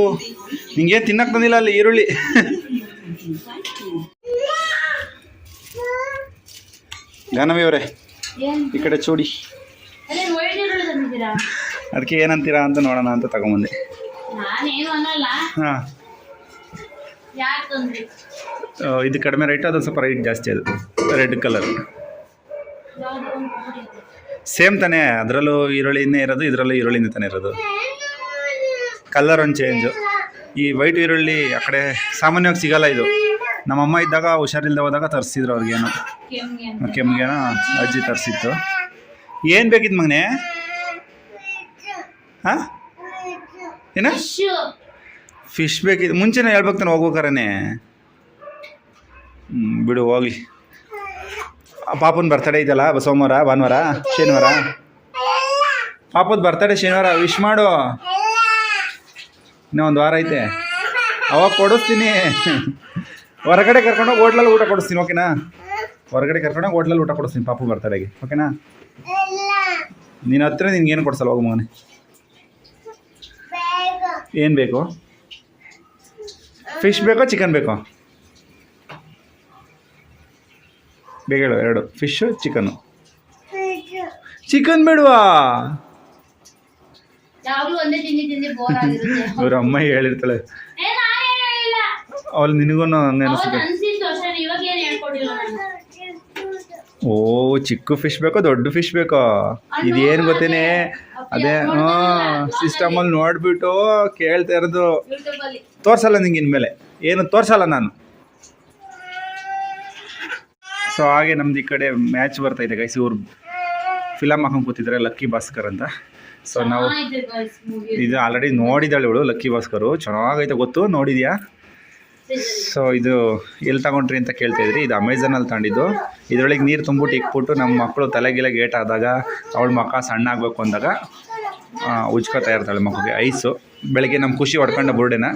ನಿಂಗೆ ತಿನ್ನಕ್ಕೆ ತಂದಿಲ್ಲ ಅಲ್ಲಿ ಈರುಳ್ಳಿ. ಗಾನವಿಯವರೇ ಅವರೇ ಈ ಕಡೆ ಚೂಡಿ. ಅದಕ್ಕೆ ಏನಂತೀರಾ ಅಂತ ನೋಡೋಣ ಅಂತ ತಗೊಂಬಂದೆ. ಹಾಂ. ಇದು ಕಡಿಮೆ ರೈಟ್ ಅದು ಸ್ವಲ್ಪ ರೈಟ್ ಜಾಸ್ತಿ ಅದು. Red colour. ಸೇಮ್ ತಾನೇ ಅದರಲ್ಲೂ ಈರುಳ್ಳಿನೇ ಇರೋದು ಇದರಲ್ಲೂ ಈರುಳ್ಳಿನೇ ತಾನೇ ಇರೋದು. ಕಲರ್ ಒಂದು ಚೇಂಜು ಈ ವೈಟ್ ಈರುಳ್ಳಿ ಆ ಕಡೆ ಸಾಮಾನ್ಯವಾಗಿ ಸಿಗಲ್ಲ ಇದು. ನಮ್ಮಮ್ಮ ಇದ್ದಾಗ ಹುಷಾರಿಲ್ಲದೆ ಹೋದಾಗ ತರಿಸಿದ್ರು ಅವ್ರಿಗೇನು ಅಂತ. ಅಜ್ಜಿ ತರಿಸಿತ್ತು. ಏನು ಬೇಕಿತ್ತು ಮಗನೇ? ಹಾಂ? ಏನ. ಫಿಶ್ ಬೇಕಿತ್ತು ಮುಂಚೆನೇ ಹೇಳ್ಬೇಕು ತಾನೆ ಹೋಗ್ಬೇಕಾರೇ ಬಿಡು, ಹೋಗ್ಲಿ. ಪಾಪನ ಬರ್ತಡೇ ಇದೆಯಲ್ಲ ಸೋಮವಾರ, ಭಾನುವಾರ, ಶನಿವಾರ? ಪಾಪದ ಬರ್ತಡೇ ಶನಿವಾರ ವಿಶ್ ಮಾಡು. ಇನ್ನೂ ಒಂದು ವಾರ ಐತೆ. ಅವಾಗ ಕೊಡಿಸ್ತೀನಿ. ಹೊರಗಡೆ ಕರ್ಕೊಂಡೋಗಿ ಹೋಟ್ಲಲ್ಲಿ ಊಟ ಕೊಡಿಸ್ತೀನಿ ಓಕೆನಾ? ಹೊರಗಡೆ ಕರ್ಕೊಂಡೋಗಿ ಹೋಟ್ಲಲ್ಲಿ ಊಟ ಕೊಡಿಸ್ತೀನಿ ಪಾಪು ಬರ್ತಡೆಗೆ ಓಕೆನಾ? ನೀನು ಹತ್ರ ನಿನ್ಗೇನು ಕೊಡಿಸಲ್ಲ ಹೋಗು ಮಗನೆ. ಏನು ಬೇಕು? ಫಿಶ್ ಬೇಕೋ ಚಿಕನ್ ಬೇಕೋ? ಬೇಗ ಹೇಳು ಎರಡು. ಫಿಶ್ಶು ಚಿಕನ್ನು ಚಿಕನ್ ಬೇಡವಾ? ಇವ್ರ ಅಮ್ಮ ಹೇಳಿರ್ತಾಳೆ ಅವಳು ನಿನಗೂ ಹಂಗೆ ಅನಿಸುತ್ತೆ ಓ ಚಿಕ್ಕ ಫಿಶ್ ಬೇಕೋ ದೊಡ್ಡ ಫಿಶ್ ಬೇಕೋ? ಇದೇನು ಗೊತ್ತೇನೆ? ಅದೇ ಹಾಂ ಸಿಸ್ಟಮಲ್ಲಿ ನೋಡ್ಬಿಟ್ಟು ಕೇಳ್ತಾ ಇರೋದು. ತೋರ್ಸಲ್ಲ ನಿಂಗೆ ಇನ್ಮೇಲೆ. ಏನು ತೋರ್ಸಲ್ಲ ನಾನು. ಸೊ ಹಾಗೆ ನಮ್ದು ಈ ಕಡೆ ಮ್ಯಾಚ್ ಬರ್ತಾ ಇದೆ ಗೈಸ್ ಇವ್ರು ಫಿಲಮ್ ಹಾಕೊಂಡು ಕೂತಿದ್ದಾರೆ ಲಕ್ಕಿ ಭಾಸ್ಕರ್ ಅಂತ. ಸೊ ನಾವು. ಇದು ಆಲ್ರೆಡಿ ನೋಡಿದಾಳೆ ಇವಳು ಲಕ್ಕಿ ಭಾಸ್ಕರು. ಚೆನ್ನಾಗೈತೆ ಗೊತ್ತು? ನೋಡಿದ್ಯಾ? ಸೊ ಇದು ಎಲ್ಲಿ ತಗೊಂಡ್ರಿ ಅಂತ ಕೇಳ್ತಾ ಇದ್ರಿ? ಇದು ಅಮೆಝಾನಲ್ಲಿ ತಗೊಂಡಿದ್ದು. ಇದರೊಳಗೆ ನೀರು ತುಂಬಿಟ್ಟು ಇಕ್ಬಿಟ್ಟು ನಮ್ಮ ಮಕ್ಕಳು ತಲೆಗೆಲ್ಲ ಗೇಟ್ ಆದಾಗ ಅವಳ ಮಕ್ಕ ಸಣ್ಣ ಆಗಬೇಕು ಅಂದಾಗ ಉಜ್ಕೋತಾ ಇರ್ತಾಳೆ ಮಗುಗೆ, ಐಸು. ಬೆಳಗ್ಗೆ ನಮ್ಮ ಖುಷಿ ಹೊಡ್ಕೊಂಡ ಬುರ್ಡೆನ.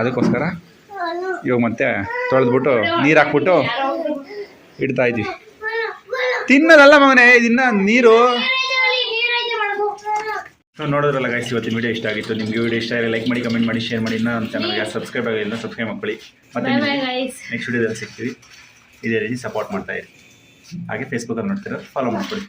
ಅದಕ್ಕೋಸ್ಕರ ಇವಾಗ ಮತ್ತೆ ತೊಳೆದ್ಬಿಟ್ಟು ನೀರು ಹಾಕ್ಬಿಟ್ಟು ಇಡ್ತಾ ಇದ್ವಿ. ತಿನ್ನಲ್ಲ ಮಗನೇ, ಇದನ್ನ ನೀರು. ಸೊ ನೋಡೋದ್ರಲ್ಲ ಗೈಸ್ ಇವತ್ತಿನ ವಿಡಿಯೋ ಇಷ್ಟ ಆಗಿತ್ತು. ನಿಮಗೆ ವಿಡಿಯೋ ಇಷ್ಟ ಆದರೆ ಲೈಕ್ ಮಾಡಿ ಕಮೆಂಟ್ ಮಾಡಿ ಶೇರ್ ಮಾಡಿ. ಇನ್ನೂ ನಮ್ಮ ಚಾನಲ್ಗೆ ಸಬ್ಸ್ಕ್ರೈಬ್ ಆಗಿಲ್ಲ ಸಬ್ಸ್ಕ್ರೈಬ್ ಮಾಡ್ಕೊಳ್ಳಿ. ಮತ್ತೆ. ನೆಕ್ಸ್ಟ್ ವಿಡಿಯೋದಲ್ಲಿ ಸಿಗ್ತೀವಿ. ಇದೇ ರೀತಿ ಸಪೋರ್ಟ್ ಮಾಡ್ತಾ ಇರಿ. ಹಾಗೆ ಫೇಸ್ಬುಕ್ಕಲ್ಲಿ ನೋಡ್ತೀರ ಫಾಲೋ ಮಾಡ್ಕೊಳ್ಳಿ.